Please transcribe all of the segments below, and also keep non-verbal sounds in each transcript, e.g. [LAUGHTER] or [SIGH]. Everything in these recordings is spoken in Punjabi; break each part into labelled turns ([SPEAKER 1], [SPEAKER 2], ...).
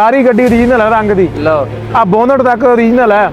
[SPEAKER 1] ਸਾਰੀ ਗੱਡੀ ਓਰੀਜਨਲ ਹੈ ਰੰਗ ਦੀ।
[SPEAKER 2] ਲਓ।
[SPEAKER 1] ਆ ਬੋਨਟ ਤੱਕ ਓਰੀਜਨਲ ਹੈ।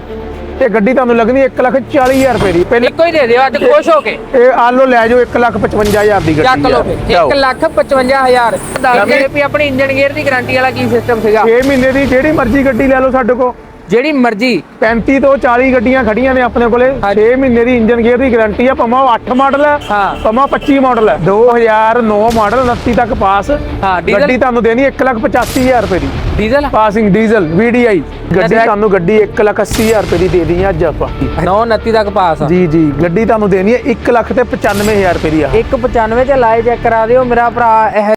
[SPEAKER 1] ਤੇ ਗੱਡੀ ਤੁਹਾਨੂੰ ਲੱਗਣੀ 140000 ਰੁਪਏ ਦੀ। ਪਹਿਲੇ
[SPEAKER 2] ਇੱਕੋ ਹੀ ਦੇ ਦਿਓ ਅੱਜ ਖੁਸ਼ ਹੋ ਕੇ।
[SPEAKER 1] ਇਹ ਆਲੋ ਲੈ ਜਾਓ 155000 ਦੀ ਗੱਡੀ
[SPEAKER 2] ਚੱਕ ਲਓ। ਫਿਰ।
[SPEAKER 1] ਜਾਓ।
[SPEAKER 2] 1 ਲੱਖ 55000 ਦੱਸ ਦੇ ਵੀ ਆਪਣੀ ਇੰਜਨ ਗੇਅਰ ਦੀ ਗਾਰੰਟੀ ਵਾਲਾ ਕੀ ਸਿਸਟਮ ਸੀਗਾ।
[SPEAKER 1] 6 ਮਹੀਨੇ ਦੀ ਜਿਹੜੀ ਮਰਜ਼ੀ ਗੱਡੀ ਲੈ ਲਓ ਸਾਡੇ ਕੋਲ।
[SPEAKER 2] ਜਿਹੜੀ ਮਰਜ਼ੀ
[SPEAKER 1] 35 ਤੋਂ 40 ਗੱਡੀਆਂ ਖੜੀਆਂ ਨੇ ਆਪਣੇ ਕੋਲੇ। 6 ਮਹੀਨੇ ਦੀ ਇੰਜਨ ਗੇਅਰ ਦੀ ਗਾਰੰਟੀ ਆ ਉਹ 8 ਮਾਡਲ ਹੈ
[SPEAKER 2] ਹਾਂ।
[SPEAKER 1] ਭਾਵੇਂ 25 ਮਾਡਲ ਹੈ 2009 ਮਾਡਲ 29 ਤੱਕ ਪਾਸ
[SPEAKER 2] ਹਾਂ
[SPEAKER 1] ਗੱਡੀ ਤੁਹਾਨੂੰ ਦੇਣੀ 185000 ਰੁਪਏ ਦੀ।
[SPEAKER 2] ਡੀਜ਼ਲ
[SPEAKER 1] ਪਾਸਿੰਗ ਡੀਜ਼ਲ VDI ਗੱਡੀ ਤੁਹਾਨੂੰ ਗੱਡੀ 180000 ਰੁਪਏ ਦੀ ਦੇ ਦੀ ਅੱਜ ਆਪਾਂ।
[SPEAKER 2] 929 ਤੱਕ ਪਾਸ ਆ।
[SPEAKER 1] ਜੀ ਜੀ। ਗੱਡੀ ਤੁਹਾਨੂੰ ਦੇਣੀ ਹੈ 1 ਲੱਖ ਤੇ 95000 ਰੁਪਏ ਦੀ ਆ।
[SPEAKER 2] 195 ਚ ਲਾਏ ਚੈੱਕ ਕਰਾ ਦਿਓ। ਮੇਰਾ ਭਰਾ ਇਹ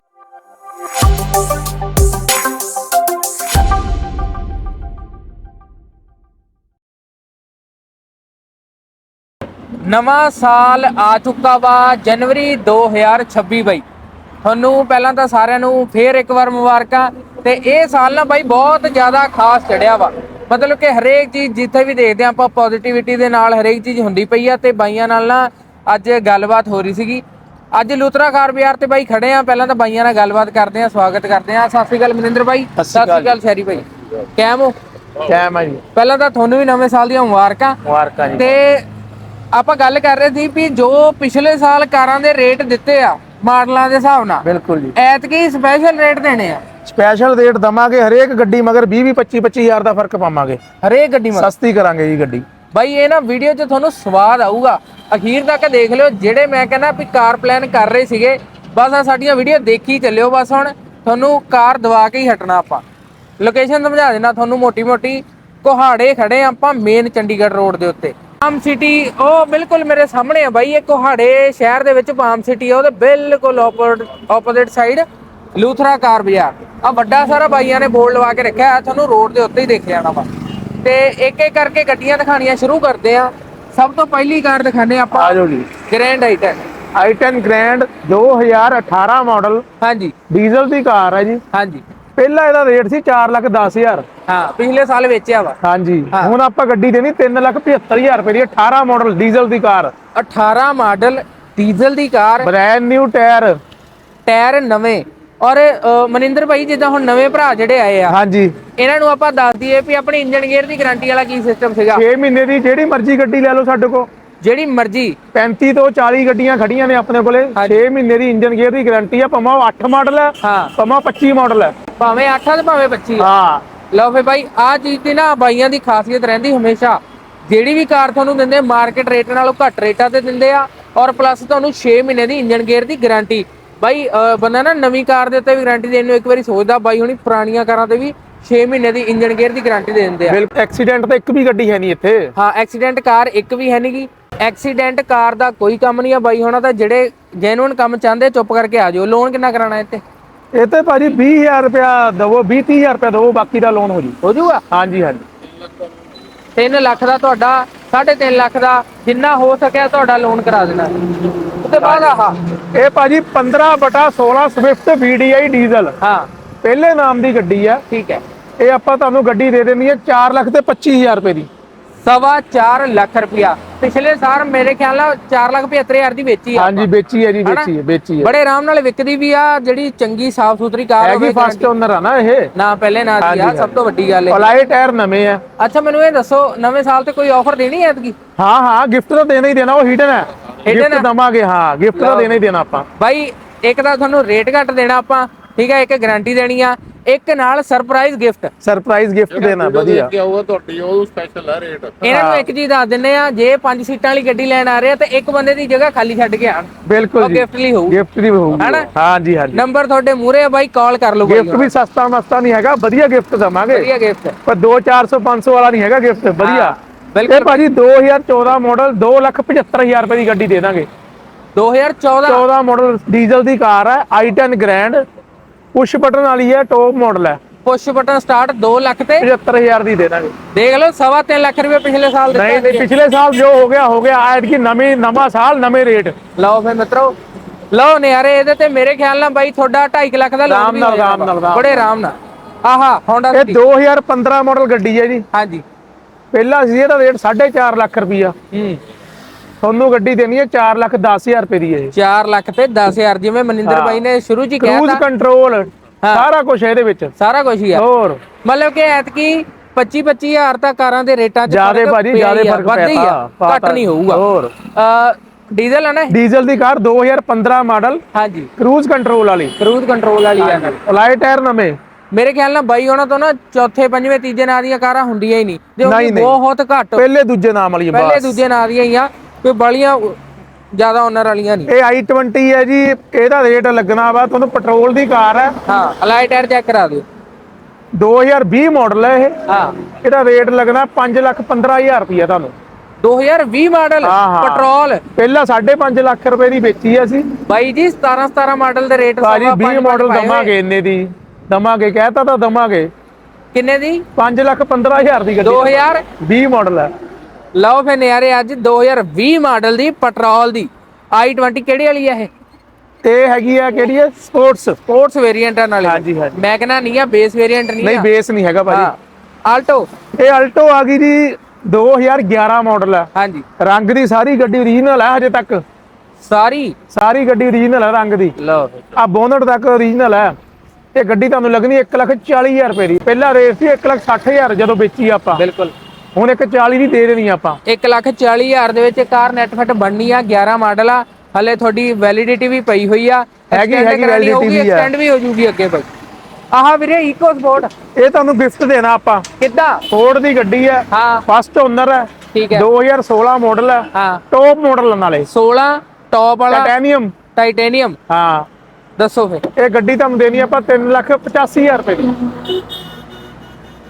[SPEAKER 2] ਨਵਾਂ ਸਾਲ ਆ ਚੁੱਕਾ ਵਾ ਜਨਵਰੀ 2026 ਬਾਈ। ਤੁਹਾਨੂੰ ਪਹਿਲਾਂ ਤਾਂ ਸਾਰਿਆਂ ਨੂੰ ਫੇਰ ਇੱਕ ਵਾਰ ਮੁਬਾਰਕਾਂ ਤੇ ਇਹ ਸਾਲ ਨਾ ਬਾਈ ਬਹੁਤ ਜ਼ਿਆਦਾ ਖਾਸ ਚੜਿਆ ਵਾ। ਮਤਲਬ ਕਿ ਹਰੇਕ ਚੀਜ਼ ਜਿੱਥੇ ਵੀ ਦੇਖਦੇ ਹਾਂ ਆਪਾਂ ਪੋਜ਼ਿਟਿਵਿਟੀ ਦੇ ਨਾਲ ਹਰੇਕ ਚੀਜ਼ ਹੁੰਦੀ ਪਈ ਆ ਤੇ ਬਾਈਆਂ ਨਾਲ ਨਾ ਅੱਜ ਗੱਲਬਾਤ ਹੋ ਰਹੀ ਸੀਗੀ। ਅੱਜ ਲੁਤਰਾ ਕਾਰ ਬਾਜ਼ਾਰ ਤੇ ਬਾਈ ਖੜੇ ਆ ਪਹਿਲਾਂ ਤਾਂ ਬਾਈਆਂ ਨਾਲ ਗੱਲਬਾਤ ਕਰਦੇ ਆ ਸਵਾਗਤ ਕਰਦੇ ਆ ਸਤਿ ਸ਼੍ਰੀ ਅਕਾਲ ਮਨਿੰਦਰ ਬਾਈ।
[SPEAKER 1] ਸਤਿ ਸ਼੍ਰੀ ਅਕਾਲ।
[SPEAKER 2] ਸ਼ੈਰੀ ਬਾਈ। ਕੈਮ ਹੋ?
[SPEAKER 1] ਟਾਈਮ ਆ ਜੀ।
[SPEAKER 2] ਪਹਿਲਾਂ ਤਾਂ ਤੁਹਾਨੂੰ ਵੀ ਨਵੇਂ ਸਾਲ ਦੀਆਂ ਮੁਬਾਰਕਾਂ।
[SPEAKER 1] ਮੁਬਾਰਕਾਂ ਜੀ।
[SPEAKER 2] ਤੇ ਆਪਾਂ ਗੱਲ ਕਰ ਰਹੇ ਸੀ ਵੀ ਜੋ ਪਿਛਲੇ ਸਾਲ ਕਾਰਾਂ ਦੇ ਰੇਟ ਦਿੱਤੇ ਆ ਮਾਡਲਾਂ ਦੇ ਹਿਸਾਬ ਨਾਲ
[SPEAKER 1] ਬਿਲਕੁਲ ਜੀ।
[SPEAKER 2] ਐਤਕੀ ਸਪੈਸ਼ਲ ਰੇਟ ਦੇਣੇ ਆ।
[SPEAKER 1] ਸਪੈਸ਼ਲ ਰੇਟ ਦਵਾਂਗੇ ਹਰੇਕ ਗੱਡੀ ਮਗਰ 20 20 25 25000 ਦਾ ਫ਼ਰਕ ਪਾਵਾਂਗੇ।
[SPEAKER 2] ਹਰੇਕ ਗੱਡੀ ਮਾ
[SPEAKER 1] ਸਸਤੀ ਕਰਾਂਗੇ ਜੀ ਗੱਡੀ।
[SPEAKER 2] ਬਾਈ ਇਹ ਨਾ ਵੀਡੀਓ 'ਚ ਤੁਹਾਨੂੰ ਸਵਾਦ ਆਊਗਾ। ਅਖੀਰ ਤੱਕ ਦੇਖ ਲਿਓ ਜਿਹੜੇ ਮੈਂ ਕਹਿੰਦਾ ਵੀ ਕਾਰ ਪਲਾਨ ਕਰ ਰਹੇ ਸੀਗੇ ਬਸ ਆ ਸਾਡੀਆਂ ਵੀਡੀਓ ਦੇਖੀ ਚੱਲਿਓ ਬਸ ਹੁਣ। ਤੁਹਾਨੂੰ ਕਾਰ ਦਵਾ ਕੇ ਹੀ ਹਟਣਾ ਆਪਾਂ। ਲੋਕੇਸ਼ਨ ਸਮਝਾ ਦੇਣਾ ਤੁਹਾਨੂੰ ਮੋਟੀ ਮੋਟੀ ਕੋਹਾੜੇ ਖੜੇ ਆਪਾਂ ਮੇਨ ਚੰਡੀਗੜ੍ਹ ਰੋਡ ਦੇ ਉੱਤੇ। ਪਾਮ ਸਿਟੀ ਉਹ ਬਿਲਕੁਲ ਮੇਰੇ ਸਾਹਮਣੇ ਆ ਬਾਈ ਇਹ ਕੋਹਾੜੇ ਸ਼ਹਿਰ ਦੇ ਵਿੱਚ ਪਾਮ ਸਿਟੀ ਆ ਉਹਦੇ ਬਿਲਕੁਲ ਆਪੋਜ਼ਿਟ ਸਾਈਡ ਲੂਥਰਾ ਕਾਰ ਬਾਜ਼ਾਰ। ਆ ਵੱਡਾ ਸਾਰਾ ਬਾਈਆਂ ਨੇ ਬੋਰਡ ਲਵਾ ਕੇ ਰੱਖਿਆ ਹੈ ਤੁਹਾਨੂੰ ਰੋਡ ਦੇ ਉੱਤੇ ਹੀ ਦਿਖ ਜਾਣਾ ਵਾ। ਤੇ ਇੱਕ ਇੱਕ ਕਰਕੇ ਗੱਡੀਆਂ ਦਿਖਾਣੀਆਂ ਸ਼ੁਰੂ ਕਰਦੇ ਆ। ਸਭ ਤੋਂ ਪਹਿਲੀ ਕਾਰ ਦਿਖਾਣੇ ਆਪਾਂ।
[SPEAKER 1] ਆ ਜਾਓ ਜੀ
[SPEAKER 2] grand i ten
[SPEAKER 1] i10 grand 2018 model
[SPEAKER 2] ਹਾਂਜੀ।
[SPEAKER 1] ਡੀਜ਼ਲ ਦੀ ਕਾਰ ਹੈ ਜੀ।
[SPEAKER 2] ਹਾਂਜੀ।
[SPEAKER 1] ਪਹਿਲਾਂ ਇਹਦਾ ਰੇਟ ਸੀ 4 ਲੱਖ 10000
[SPEAKER 2] ਹਾਂ ਪਿਛਲੇ ਸਾਲ ਵੇਚਿਆ ਵਾ।
[SPEAKER 1] ਹਾਂਜੀ। ਹੁਣ ਆਪਾਂ ਗੱਡੀ ਦੇਣੀ 3 ਲੱਖ 75000 ਰੁਪਏ ਦੀ 18 ਮਾਡਲ ਡੀਜ਼ਲ ਦੀ ਕਾਰ।
[SPEAKER 2] 18 ਮਾਡਲ ਡੀਜ਼ਲ ਦੀ car.
[SPEAKER 1] Brand new tyre
[SPEAKER 2] tyre ਨਵੇਂ। ਔਰ ਮਨਿੰਦਰ ਭਾਈ ਜਿੱਦਾਂ ਹੁਣ ਨਵੇਂ ਭਰਾ ਜਿਹੜੇ ਆਏ ਆ
[SPEAKER 1] ਹਾਂਜੀ।
[SPEAKER 2] ਇਹਨਾਂ ਨੂੰ ਆਪਾਂ ਦੱਸ ਦਈਏ ਵੀ ਆਪਣੀ ਇੰਜਨ ਗੇਅਰ ਦੀ ਗਾਰੰਟੀ ਵਾਲਾ ਕੀ ਸਿਸਟਮ ਸੀਗਾ?
[SPEAKER 1] 6 ਮਹੀਨੇ ਦੀ ਜਿਹੜੀ ਮਰਜ਼ੀ ਗੱਡੀ ਲੈ ਲਓ ਸਾਡੇ ਕੋਲ।
[SPEAKER 2] ਜਿਹੜੀ ਮਰਜ਼ੀ
[SPEAKER 1] 35 ਤੋਂ 40 ਗੱਡੀਆਂ ਖੜੀਆਂ ਨੇ ਆਪਣੇ ਕੋਲੇ। 6 ਮਹੀਨੇ ਦੀ ਇੰਜਨ ਗੇਅਰ ਦੀ ਗਾਰੰਟੀ ਆ ਭਾਵੇਂ ਉਹ 8 ਮਾਡਲ ਹੈ
[SPEAKER 2] ਹਾਂ।
[SPEAKER 1] ਭਾਵੇਂ 25 ਮਾਡਲ ਹੈ
[SPEAKER 2] ਭਾਵੇਂ 8 ਤੇ ਭਾਵੇਂ 25 ਆ।
[SPEAKER 1] ਹਾਂ।
[SPEAKER 2] ਲਓ ਫੇ ਭਾਈ ਆ ਚੀਜ਼ ਦੀ ਨਾ ਬਾਈਆਂ ਦੀ ਖਾਸੀਅਤ ਰਹਿੰਦੀ ਹਮੇਸ਼ਾ। ਜਿਹੜੀ ਵੀ ਕਾਰ ਤੁਹਾਨੂੰ ਦਿੰਦੇ ਮਾਰਕੀਟ ਰੇਟ ਨਾਲੋਂ ਘੱਟ ਰੇਟਾਂ ਤੇ ਦਿੰਦੇ ਆ ਔਰ ਪਲੱਸ ਤੁਹਾਨੂੰ 6 ਮਹੀਨੇ ਦੀ ਇੰਜਨ ਗੇਅਰ ਦੀ ਗਾਰੰਟੀ ਬਾਈ ਬੰਦਾ ਨਾ ਨਵੀਂ ਕਾਰ ਦੇ ਉੱਤੇ ਵੀ ਗਾਰੰਟੀ ਦੇਣ ਨੂੰ ਇੱਕ ਵਾਰੀ ਸੋਚਦਾ ਬਾਈ ਹੁਣੀ ਪੁਰਾਣੀਆਂ ਕਾਰਾਂ ਤੇ ਵੀ 6 ਮਹੀਨੇ ਦੀ ਇੰਜਨ ਗੇਅਰ ਦੀ ਗਾਰੰਟੀ ਦੇ ਦਿੰਦੇ ਆ।
[SPEAKER 1] ਬਿਲਕੁਲ ਐਕਸੀਡੈਂਟ ਤਾਂ ਇੱਕ ਵੀ ਗੱਡੀ ਹੈ ਨਹੀਂ ਇੱਥੇ।
[SPEAKER 2] ਹਾਂ ਐਕਸੀਡੈਂਟ ਕਾਰ ਇੱਕ ਵੀ ਹੈ ਨਹੀਂਗੀ ਐਕਸੀਡੈਂਟ ਕਾਰ ਦਾ ਕੋਈ ਕੰਮ ਨਹੀਂ ਆ ਬਾਈ ਹੋਣਾ ਤਾਂ ਜਿਹੜੇ ਜੈਨੂਇਨ ਕੰਮ ਚਾਹੁੰਦੇ ਚੁੱਪ ਕਰਕੇ ਆ ਜਾਓ। ਲੋਨ ਕਿੰਨਾ ਕਰਾਣਾ ਇੱਥੇ?
[SPEAKER 1] ਇਹ ਤੇ ਭਾਜੀ 20000 ਰੁਪਿਆ ਦਵੋ 20 30000 ਰੁਪਿਆ ਦਵੋ ਬਾਕੀ ਦਾ ਲੋਨ ਹੋ ਜੂ।
[SPEAKER 2] ਹੋ ਜਾਊਗਾ
[SPEAKER 1] ਹਾਂਜੀ ਹਾਂਜੀ।
[SPEAKER 2] 3 ਲੱਖ ਦਾ ਤੁਹਾਡਾ 3.5 ਲੱਖ ਦਾ ਜਿੰਨਾ ਹੋ ਸਕਿਆ ਤੁਹਾਡਾ ਲੋਨ ਕਰਾ ਦੇਣਾ। ਉਹਦੇ ਬਾਅਦ ਆਹ।
[SPEAKER 1] ਇਹ ਭਾਜੀ 15 ਬਟਾ 16 ਸਵਿਫਟ VDI ਡੀਜ਼ਲ
[SPEAKER 2] ਹਾਂ।
[SPEAKER 1] ਪਹਿਲੇ ਨਾਮ ਦੀ ਗੱਡੀ ਆ।
[SPEAKER 2] ਠੀਕ ਹੈ।
[SPEAKER 1] ਇਹ ਆਪਾਂ ਤੁਹਾਨੂੰ ਗੱਡੀ ਦੇ ਦੇਣੀ ਹੈ 4 ਲੱਖ ਤੇ 25000 ਰੁਪਏ ਦੀ।
[SPEAKER 2] ਸਵਾ 4 ਲੱਖ ਰੁਪਇਆ। ਪਿਛਲੇ ਸਾਲ ਮੇਰੇ ਖਿਆਲ ਨਾਲ 4 ਲੱਖ 75000 ਦੀ ਵੇਚੀ ਆ
[SPEAKER 1] ਹਾਂਜੀ ਵੇਚੀ ਹੈ ਜੀ ਵੇਚੀ ਹੈ ਵੇਚੀ ਹੈ
[SPEAKER 2] ਬੜੇ ਆਰਾਮ ਨਾਲ ਵਿਕਦੀ ਵੀ ਆ ਜਿਹੜੀ ਚੰਗੀ ਸਾਫ਼ ਸੁਥਰੀ ਕਾਰ
[SPEAKER 1] ਹੈਗੀ
[SPEAKER 2] ਹੋਵੇ
[SPEAKER 1] ਫਸਟ ਓਨਰ ਆ ਨਾ ਇਹ।
[SPEAKER 2] ਨਾ ਪਹਿਲੇ ਨਾ ਦੀ ਆ ਸਭ ਤੋਂ ਵੱਡੀ ਗੱਲ ਹੈ
[SPEAKER 1] ਅਲਾਈ ਟਾਇਰ ਨਵੇਂ ਆ।
[SPEAKER 2] ਅੱਛਾ ਮੈਨੂੰ ਇਹ ਦੱਸੋ ਨਵੇਂ ਸਾਲ ਤੇ ਕੋਈ ਆਫਰ ਦੇਣੀ ਹੈ ਐਤਕੀ?
[SPEAKER 1] ਹਾਂ ਹਾਂ ਗਿਫਟ ਤਾਂ ਦੇਣਾ ਹੀ ਦੇਣਾ ਉਹ ਹਿਡਨ ਹੈ ਗਿਫਟ? ਦਵਾਂਗੇ ਹਾਂ ਗਿਫਟ ਤਾਂ ਦੇਣਾ ਹੀ ਦੇਣਾ ਆਪਾਂ।
[SPEAKER 2] ਬਾਈ ਇੱਕ ਤਾਂ ਤੁਹਾਨੂੰ ਰੇਟ ਘੱਟ ਦੇਣਾ ਆਪਾਂ ਠੀਕ ਹੈ ਇੱਕ ਗਾਰੰਟੀ ਦੇਣੀ ਆ। ਇੱਕ ਨਾਲ ਸਰਪ੍ਰਾਈਜ਼ ਗਿਫਟ
[SPEAKER 1] ਸਰਪ੍ਰਾਈਜ਼ ਗਿਫਟ ਦੇਣਾ ਵਧੀਆ।
[SPEAKER 3] ਕਿ ਉਹ ਤੁਹਾਡੀ ਉਹ ਸਪੈਸ਼ਲ ਹੈ ਰੇਟ
[SPEAKER 2] ਇਹਨਾਂ ਨੂੰ ਇੱਕ ਚੀਜ਼ ਦੱਸ ਦਿੰਨੇ ਆ ਜੇ ਪੰਜ ਸੀਟਾਂ ਵਾਲੀ ਗੱਡੀ ਲੈਣ ਆ ਰਹੇ ਆ ਤੇ ਇੱਕ ਬੰਦੇ ਦੀ ਜਗ੍ਹਾ ਖਾਲੀ ਛੱਡ ਕੇ ਆਣ
[SPEAKER 1] ਬਿਲਕੁਲ
[SPEAKER 2] ਉਹ
[SPEAKER 1] ਜੀ।
[SPEAKER 2] ਗਿਫਟ ਲਈ ਹੋਊ।
[SPEAKER 1] ਗਿਫਟ ਦੀ ਹੋਊਗੀ।
[SPEAKER 2] ਹੈਨਾ?
[SPEAKER 1] ਹਾਂਜੀ ਹਾਂਜੀ।
[SPEAKER 2] ਨੰਬਰ ਤੁਹਾਡੇ ਮੂਰੇ ਆ ਬਾਈ ਕਾਲ ਕਰ ਲਓ
[SPEAKER 1] ਗਿਫਟ ਵੀ ਸਸਤਾ ਮਸਤਾ ਨਹੀਂ ਹੈਗਾ ਵਧੀਆ ਗਿਫਟ ਦਵਾਂਗੇ।
[SPEAKER 2] ਵਧੀਆ ਗਿਫਟ
[SPEAKER 1] ਪਰ 2 400 500 ਵਾਲਾ ਨਹੀਂ ਹੈਗਾ ਗਿਫਟ ਵਧੀਆ।
[SPEAKER 2] ਬਿਲਕੁਲ।
[SPEAKER 1] ਇਹ ਭਾਜੀ 2014 ਮਾਡਲ 275000 ਰੁਪਏ ਦੀ ਗੱਡੀ ਦੇ ਦਾਂਗੇ।
[SPEAKER 2] 2014
[SPEAKER 1] 14 ਮਾਡਲ ਡੀਜ਼ਲ ਦੀ ਕਾਰ ਹੈ i10 ਗ੍ਰੈਂਡ ਪੁਸ਼ ਬਟਨ ਵਾਲੀ ਹੈ ਟੌਪ ਮਾਡਲ ਹੈ।
[SPEAKER 2] ਪੁਸ਼ ਬਟਨ ਸਟਾਰਟ 2 ਲੱਖ ਤੇ।
[SPEAKER 1] 75000 ਦੀ ਦੇ ਦਾਂਗੇ।
[SPEAKER 2] ਦੇਖ ਲਓ ਸਵਾ ਤਿੰਨ ਲੱਖ ਰੁਪਏ ਪਿਛਲੇ ਸਾਲ
[SPEAKER 1] ਨਹੀਂ
[SPEAKER 2] ਦਿੱਤੇ
[SPEAKER 1] ਨਹੀਂ ਪਿਛਲੇ ਸਾਲ ਜੋ ਹੋ ਗਿਆ ਹੋ ਗਿਆ। ਐਤ ਕੀ ਨਵੇਂ ਨਵਾਂ ਸਾਲ ਨਵੇਂ ਰੇਟ
[SPEAKER 2] ਲਓ ਫੇ ਮਿੱਤਰੋ। ਲਓ ਨਿਆਰੇ ਇਹਦੇ ਤੇ ਮੇਰੇ ਖਿਆਲ ਨਾਲ ਬਾਈ ਤੁਹਾਡਾ 2.5 ਲੱਖ ਦਾ ਲੋਨ
[SPEAKER 1] ਨਾਲ, ਆਰਾਮ ਨਾਲ, ਆਰਾਮ
[SPEAKER 2] ਬੜੇ ਆਰਾਮ ਨਾਲ। ਆਹਾ ਹੋਂਡਾ
[SPEAKER 1] ਇਹ 2015 ਮਾਡਲ ਗੱਡੀ ਹੈ ਜੀ।
[SPEAKER 2] ਹਾਂਜੀ।
[SPEAKER 1] ਪਹਿਲਾ ਸੀ ਇਹਦਾ ਰੇਟ 4.5 ਲੱਖ ਰੁਪਈਆ।
[SPEAKER 2] ਹੂੰ।
[SPEAKER 1] ਤੁਹਾਨੂੰ ਗੱਡੀ ਦੇਣੀ ਹੈ 4 ਲੱਖ 10000 ਰੁਪਏ ਦੀ ਇਹ।
[SPEAKER 2] 4 ਲੱਖ ਤੇ 10000 ਜਿਵੇਂ ਮਨਿੰਦਰ ਬਾਈ ਨੇ ਸ਼ੁਰੂ ਚ ਹੀ
[SPEAKER 1] ਕਰੂਜ਼ ਕੰਟਰੋਲ
[SPEAKER 2] ਹਾਂ।
[SPEAKER 1] ਸਾਰਾ ਕੁਝ ਇਹਦੇ ਵਿੱਚ।
[SPEAKER 2] ਸਾਰਾ ਕੁਝ ਹੀ ਆ।
[SPEAKER 1] ਹੋਰ।
[SPEAKER 2] ਮਤਲਬ ਕਿ ਐਤਕੀ 25 25000 ਤੱਕ ਕਾਰਾਂ ਦੇ ਰੇਟਾਂ 'ਚ
[SPEAKER 1] ਜਿਆਦੇ ਭਾਜੀ ਜਿਆਦੇ
[SPEAKER 2] ਹੀ
[SPEAKER 1] ਫ਼ਰਕ
[SPEAKER 2] ਹੀ
[SPEAKER 1] ਪੈਤਾ
[SPEAKER 2] ਘੱਟ ਨਹੀਂ ਹੋਊਗਾ।
[SPEAKER 1] ਹੋਰ।
[SPEAKER 2] ਡੀਜ਼ਲ ਆ ਨਾ?
[SPEAKER 1] ਡੀਜ਼ਲ ਦੀ ਕਾਰ 2015 ਮਾਡਲ
[SPEAKER 2] ਹਾਂਜੀ।
[SPEAKER 1] ਕਰੂਜ਼ ਕੰਟਰੋਲ ਵਾਲੀ।
[SPEAKER 2] ਕਰੂਜ਼ ਕੰਟਰੋਲ ਵਾਲੀ ਆ।
[SPEAKER 1] ਅਲਾਈ ਟਾਇਰ ਨਵੇਂ।
[SPEAKER 2] ਮੇਰੇ ਖਿਆਲ ਨਾਲ ਬਾਈ ਉਹਨਾਂ ਤੋਂ ਨਾ ਚੌਥੇ ਪੰਜਵੇਂ ਤੀਜੇ ਨਾਂ ਦੀਆਂ ਕਾਰਾਂ ਹੁੰਦੀਆਂ ਹੀ ਨਹੀਂ। ਤੇ
[SPEAKER 1] ਨਹੀਂ।
[SPEAKER 2] ਬਹੁਤ ਘੱਟ
[SPEAKER 1] ਪਹਿਲੇ ਦੂਜੇ ਨਾਮ ਵਾਲੀ
[SPEAKER 2] ਪਹਿਲੇ ਦੂਜੇ ਨਾਂ ਦੀਆਂ ਹੀ ਆ। ਕੋਈ ਬੜੀਆਂ ਜ਼ਿਆਦਾ ਓਨਰ ਵਾਲੀਆਂ ਨਹੀਂ।
[SPEAKER 1] ਇਹ i20 ਹੈ ਜੀ ਇਹਦਾ ਰੇਟ ਲੱਗਣਾ ਵਾ ਤੁਹਾਨੂੰ ਪੈਟਰੋਲ ਦੀ ਕਾਰ ਹੈ।
[SPEAKER 2] ਹਾਂ ਅਲਾਈ ਟਾਇਰ ਚੈੱਕ ਕਰਾ ਦਿਓ।
[SPEAKER 1] 2020 ਮਾਡਲ ਹੈ ਇਹ।
[SPEAKER 2] ਹਾਂ।
[SPEAKER 1] ਇਹਦਾ ਰੇਟ ਲੱਗਣਾ 5 ਲੱਖ 15000 ਰੁਪਏ ਤੁਹਾਨੂੰ।
[SPEAKER 2] 2020 ਮਾਡਲ
[SPEAKER 1] ਹਾਂ, ਹਾਂ।
[SPEAKER 2] ਪੈਟਰੋਲ
[SPEAKER 1] ਪਹਿਲਾਂ 5.5 ਲੱਖ ਰੁਪਏ ਦੀ ਵੇਚੀ ਆ ਅਸੀਂ।
[SPEAKER 2] ਬਾਈ ਜੀ 17 17 ਮਾਡਲ ਦੇ ਰੇਟ
[SPEAKER 1] ਭਾਜੀ
[SPEAKER 2] ਸਵਾ
[SPEAKER 1] 20
[SPEAKER 2] ਪੰਜ
[SPEAKER 1] ਮਾਡਲ। ਦਵਾਂਗੇ ਇੰਨੇ ਦੀ। ਦਵਾਂਗੇ ਕਹਿਤਾ ਤਾਂ ਦਵਾਂਗੇ।
[SPEAKER 2] ਕਿੰਨੇ ਦੀ?
[SPEAKER 1] 5 ਲੱਖ 15000 ਦੀ ਗੱਡੀ।
[SPEAKER 2] 2000
[SPEAKER 1] 20 ਮਾਡਲ ਹੈ।
[SPEAKER 2] ਲਓ ਫੇ ਨਿਆਰੇ ਅੱਜ 2020 ਮਾਡਲ ਦੀ ਪੈਟਰੋਲ ਦੀ i20 ਕਿਹੜੀ ਵਾਲੀ ਆ ਇਹ?
[SPEAKER 1] ਇਹ ਹੈਗੀ ਆ ਕਿਹੜੀ ਹੈ ਸਪੋਰਟਸ।
[SPEAKER 2] ਸਪੋਰਟਸ ਵੇਰੀਐਂਟ ਨਾਲੇ
[SPEAKER 1] ਹਾਂਜੀ, ਹਾਂਜੀ।
[SPEAKER 2] ਮੈਂ ਕਹਿੰਦਾ ਨਹੀਂ ਆ ਬੇਸ ਵੇਰੀਐਂਟ ਨਹੀਂ
[SPEAKER 1] ਨਹੀਂ
[SPEAKER 2] ਆ।
[SPEAKER 1] ਬੇਸ ਨਹੀਂ ਹੈਗਾ ਭਾਜੀ।
[SPEAKER 2] ਆਲਟੋ।
[SPEAKER 1] ਇਹ ਅਲਟੋ ਆ ਗਈ ਜੀ 2011 ਮਾਡਲ ਹੈ
[SPEAKER 2] ਹਾਂਜੀ।
[SPEAKER 1] ਰੰਗ ਦੀ ਸਾਰੀ ਗੱਡੀ ਓਰੀਜਨਲ ਹੈ ਹਜੇ ਤੱਕ।
[SPEAKER 2] ਸਾਰੀ?
[SPEAKER 1] ਸਾਰੀ ਗੱਡੀ ਓਰੀਜਨਲ ਹੈ ਰੰਗ ਦੀ।
[SPEAKER 2] ਲਓ
[SPEAKER 1] ਆ ਬੋਨਟ ਤੱਕ ਓਰੀਜਨਲ ਹੈ ਇਹ ਗੱਡੀ ਤੁਹਾਨੂੰ ਲੱਗਣੀ 140000 ਰੁਪਏ ਦੀ। ਪਹਿਲਾ ਰੇਟ ਸੀ 160000 ਜਦੋਂ ਵੇਚੀ ਆਪਾਂ।
[SPEAKER 2] ਬਿਲਕੁਲ।
[SPEAKER 1] ਹੁਣ 140 ਦੀ ਦੇ ਦੇਣੀ ਆਪਾਂ।
[SPEAKER 2] 1 ਲੱਖ 40 ਹਜ਼ਾਰ ਦੇ ਵਿੱਚ ਕਾਰ ਨੈਟ ਫਿਟ ਬਣਨੀ ਆ 11 ਮਾਡਲ ਆ ਹਲੇ ਤੁਹਾਡੀ ਵੈਲਿਡਿਟੀ ਵੀ ਪਈ ਹੋਈ ਆ।
[SPEAKER 1] ਹੈਗੀ- ਹੈਗੀ validity ਵੀ ਆ।
[SPEAKER 2] extend ਵੀ ਹੋ ਜੂਗੀ ਅੱਗੇ ਭਾਈ ਆਹ ਵੀਰੇ ਈਕੋ ਸਪੋਰਟ
[SPEAKER 1] ਇਹ ਤੁਹਾਨੂੰ ਗਿਫਟ ਦੇਣਾ ਆਪਾਂ।
[SPEAKER 2] ਕਿੱਦਾਂ?
[SPEAKER 1] ਫੋਰਡ ਦੀ ਗੱਡੀ ਹੈ
[SPEAKER 2] ਹਾਂ।
[SPEAKER 1] ਫਸਟ ਓਨਰ ਹੈ
[SPEAKER 2] ਠੀਕ ਹੈ।
[SPEAKER 1] 2016 ਮਾਡਲ ਹੈ
[SPEAKER 2] ਹਾਂ।
[SPEAKER 1] ਟੌਪ ਮਾਡਲ ਨਾਲੇ
[SPEAKER 2] 16 ਟੌਪ ਵਾਲਾ।
[SPEAKER 1] ਟਾਈਟੈਨੀਅਮ
[SPEAKER 2] ਟਾਈਟੇਨੀਅਮ
[SPEAKER 1] ਹਾਂ।
[SPEAKER 2] ਦੱਸੋ ਫੇ
[SPEAKER 1] ਇਹ ਗੱਡੀ ਤੁਹਾਨੂੰ ਦੇਣੀ ਆਪਾਂ 385000 ਰੁਪਏ ਦੀ।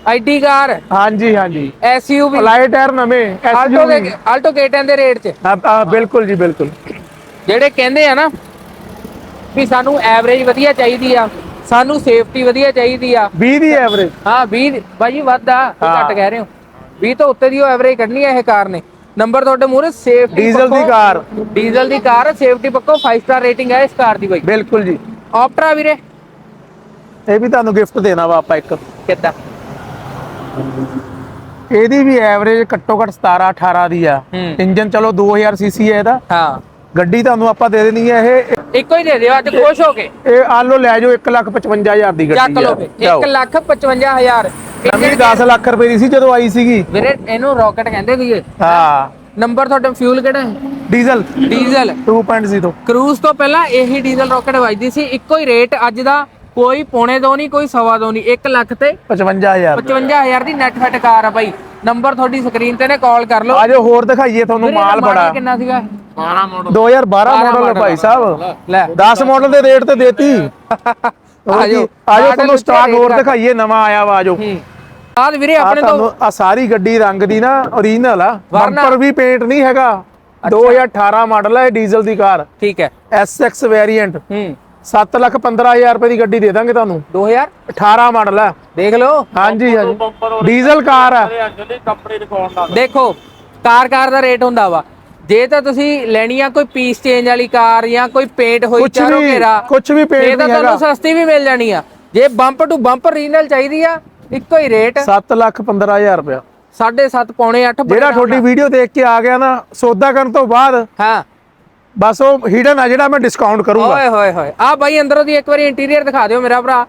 [SPEAKER 2] ID car.
[SPEAKER 1] ਹਾਂਜੀ ਹਾਂਜੀ।
[SPEAKER 2] ਐਸਯੂਵੀ
[SPEAKER 1] ਅਲਾਈ ਟਾਇਰ ਨਵੇਂ
[SPEAKER 2] ਆਲਟੋ ਦੇ ਆਲਟੋ K10 ਦੇ ਰੇਟ 'ਚ।
[SPEAKER 1] ਹਾਂ, ਬਿਲਕੁਲ ਜੀ ਬਿਲਕੁਲ।
[SPEAKER 2] ਜਿਹੜੇ ਕਹਿੰਦੇ ਆ ਨਾ ਵੀ ਸਾਨੂੰ ਐਵਰੇਜ ਵਧੀਆ ਚਾਹੀਦੀ ਆ ਸਾਨੂੰ ਸੇਫਟੀ ਵਧੀਆ ਚਾਹੀਦੀ ਆ।
[SPEAKER 1] 20 ਦੀ ਐਵਰੇਜ
[SPEAKER 2] ਹਾਂ 20 ਬਾਈ ਵੱਧ ਆ। ਘੱਟ ਕਹਿ ਰਹੇ ਹੋ। 20 ਤੋਂ ਉੱਤੇ ਦੀ ਉਹ ਐਵਰੇਜ ਕੱਢਣੀ ਆ ਇਹ ਕਾਰ ਨੇ। ਨੰਬਰ ਤੁਹਾਡੇ ਮੂਹਰੇ ਸੇਫਟੀ
[SPEAKER 1] ਡੀਜ਼ਲ ਦੀ ਕਾਰ।
[SPEAKER 2] ਡੀਜ਼ਲ ਦੀ ਕਾਰ ਸੇਫਟੀ ਪੱਕੋ 5 ਸਟਾਰ ਰੇਟਿੰਗ ਹੈ ਇਸ ਕਾਰ ਦੀ ਬਾਈ।
[SPEAKER 1] ਬਿਲਕੁਲ ਜੀ।
[SPEAKER 2] ਆਪਟਰਾ ਵੀਰੇ।
[SPEAKER 1] ਇਹ ਵੀ ਤੁਹਾਨੂੰ ਗਿਫਟ ਦੇਣਾ ਵਾ ਆਪਾਂ ਇੱਕ।
[SPEAKER 2] ਕਿੱਦਾਂ?
[SPEAKER 1] ਇਹਦੀ ਵੀ ਐਵਰੇਜ ਘੱਟੋ ਘੱਟ 17 18 ਦੀ ਆ।
[SPEAKER 2] ਹੂੰ।
[SPEAKER 1] ਇੰਜਨ ਚਲੋ 2000 ਸੀਸੀ ਹੈ ਇਹਦਾ।
[SPEAKER 2] ਹਾਂ।
[SPEAKER 1] ਗੱਡੀ ਤੁਹਾਨੂੰ ਆਪਾਂ ਦੇ ਦੇਣੀ ਹੈ ਇਹ
[SPEAKER 2] ਇੱਕੋ ਹੀ ਦੇ ਦਿਓ ਅੱਜ ਖੁਸ਼ ਹੋ ਕੇ।
[SPEAKER 1] ਇਹ ਆ ਲਓ ਲੈ ਜਾਓ 155000 ਦੀ ਗੱਡੀ
[SPEAKER 2] ਚੱਕ ਲਓ ਫੇ 1 ਲੱਖ 55000
[SPEAKER 1] ਨਵੀਂ 10 ਲੱਖ ਰੁਪਏ ਦੀ ਸੀ ਜਦੋਂ ਆਈ ਸੀਗੀ।
[SPEAKER 2] ਵੀਰੇ ਇਹਨੂੰ ਰਾਕਟ ਕਹਿੰਦੇ ਸੀਗੇ।
[SPEAKER 1] ਹਾਂ।
[SPEAKER 2] ਨੰਬਰ ਤੁਹਾਡਾ ਫਿਊਲ ਕਿਹੜਾ ਹੈ?
[SPEAKER 1] ਡੀਜ਼ਲ
[SPEAKER 2] ਡੀਜ਼ਲ
[SPEAKER 1] 2.0
[SPEAKER 2] ਕਰੂਜ਼ ਤੋਂ ਪਹਿਲਾਂ ਇਹੀ ਡੀਜ਼ਲ ਰਾਕਟ ਵੱਜਦੀ ਸੀ। ਇੱਕੋ ਹੀ ਰੇਟ ਅੱਜ ਦਾ ਕੋਈ ਪੌਣੇ ਦੋ ਨਹੀਂ ਕੋਈ ਸਵਾ ਦੋ ਨਹੀਂ 1 ਲੱਖ ਤੇ
[SPEAKER 1] 55000
[SPEAKER 2] 55000 ਦੀ ਨੈਟ ਫਿਟ ਕਾਰ ਆ ਬਾਈ। ਨੰਬਰ ਤੁਹਾਡੀ ਸਕਰੀਨ ਤੇ ਨੇ ਕਾਲ ਕਰ ਲਓ।
[SPEAKER 1] ਆਜੋ ਹੋਰ ਦਿਖਾਈਏ ਤੁਹਾਨੂੰ ਮਾਲ ਬੜਾ।
[SPEAKER 2] ਕਿੰਨਾ ਸੀਗਾ?
[SPEAKER 3] 12 ਮਾਡਲ
[SPEAKER 1] 2012 ਮਾਡਲ ਭਾਈ ਸਾਹਿਬ।
[SPEAKER 2] ਲੈ
[SPEAKER 1] 10 ਮਾਡਲ ਦੇ ਰੇਟ ਤੇ ਦੇਤੀ।
[SPEAKER 2] ਆਜੋ।
[SPEAKER 1] ਆਜੋ ਤੁਹਾਨੂੰ ਸਟਾਕ ਹੋਰ। ਦਿਖਾਈਏ ਨਵਾਂ ਆਇਆ ਵਾ ਆਜੋ।
[SPEAKER 2] ਬਾਅਦ ਵੀਰੇ ਆਪਣੇ ਤੋਂ
[SPEAKER 1] ਤੁਹਾਨੂੰ ਆ ਸਾਰੀ ਗੱਡੀ ਰੰਗ ਦੀ ਨਾ ਓਰੀਜਨਲ ਆ। ਬੰਪਰ ਵੀ ਪੇਂਟ ਨਹੀਂ ਹੈਗਾ। 2018 ਮਾਡਲ ਹੈ ਡੀਜ਼ਲ ਦੀ ਕਾਰ।
[SPEAKER 2] ਠੀਕ ਹੈ।
[SPEAKER 1] SX ਵੇਰੀਐਂਟ
[SPEAKER 2] ਹੂੰ।
[SPEAKER 1] 7 ਲੱਖ 15000 ਰੁਪਏ ਦੀ ਗੱਡੀ ਦੇ ਦਾਂਗੇ ਤੁਹਾਨੂੰ।
[SPEAKER 2] 2000
[SPEAKER 1] 18 ਮਾਡਲ ਹੈ
[SPEAKER 2] ਦੇਖ ਲਓ।
[SPEAKER 1] ਹਾਂਜੀ ਹਾਂਜੀ। ਡੀਜ਼ਲ ਕਾਰ ਆ।
[SPEAKER 3] ਐਕਚੁਅਲੀ ਕੰਪਨੀ ਰਿਕਾਰਡ ਨਾਲ
[SPEAKER 2] ਦੇਖੋ ਕਾਰ ਕਾਰ ਦਾ ਰੇਟ ਹੁੰਦਾ ਵਾ। ਜੇ ਤਾਂ ਤੁਸੀਂ ਲੈਣੀ ਆ ਕੋਈ ਪੀਸ ਚੇਂਜ ਵਾਲੀ ਕਾਰ ਜਾਂ ਕੋਈ ਪੇਂਟ ਹੋਈ
[SPEAKER 1] ਕੁਛ
[SPEAKER 2] ਚਾਰੋਂ
[SPEAKER 1] ਵੀ
[SPEAKER 2] ਘੇਰਾ
[SPEAKER 1] ਕੁਛ ਵੀ
[SPEAKER 2] ਇਹ
[SPEAKER 1] ਪੇਂਟ
[SPEAKER 2] ਤਾਂ
[SPEAKER 1] ਨਹੀਂ ਹੈਗਾ।
[SPEAKER 2] ਤੁਹਾਨੂੰ ਸਸਤੀ ਵੀ ਮਿਲ ਜਾਣੀ ਆ। ਜੇ ਬੰਪ ਟੂ ਬੰਪ ਰੀਨਲ ਚਾਹੀਦੀ ਆ ਇੱਕੋ ਹੀ ਰੇਟ
[SPEAKER 1] 7 ਲੱਖ 15000 ਰੁਪਏ
[SPEAKER 2] 7.5 ਪੌਣੇ 8
[SPEAKER 1] ਜਿਹੜਾ ਤੁਹਾਡੀ ਵੀਡੀਓ ਦੇਖ ਕੇ ਆ ਗਿਆ ਨਾ ਸੌਦਾ ਕਰਨ ਤੋਂ ਬਾਅਦ
[SPEAKER 2] ਹਾਂ।
[SPEAKER 1] ਬਸ ਉਹ ਹਿਡਨ ਆ ਜਿਹੜਾ ਮੈਂ ਡਿਸਕਾਊਂਟ ਕਰੂੰਗਾ।
[SPEAKER 2] ਓਏ ਹੋਏ ਹੋਏ ਆ ਬਾਈ ਅੰਦਰੋਂ ਦੀ ਇੱਕ ਵਾਰੀ ਇੰਟੀਰੀਅਰ ਦਿਖਾ ਦਿਓ ਮੇਰਾ ਭਰਾ।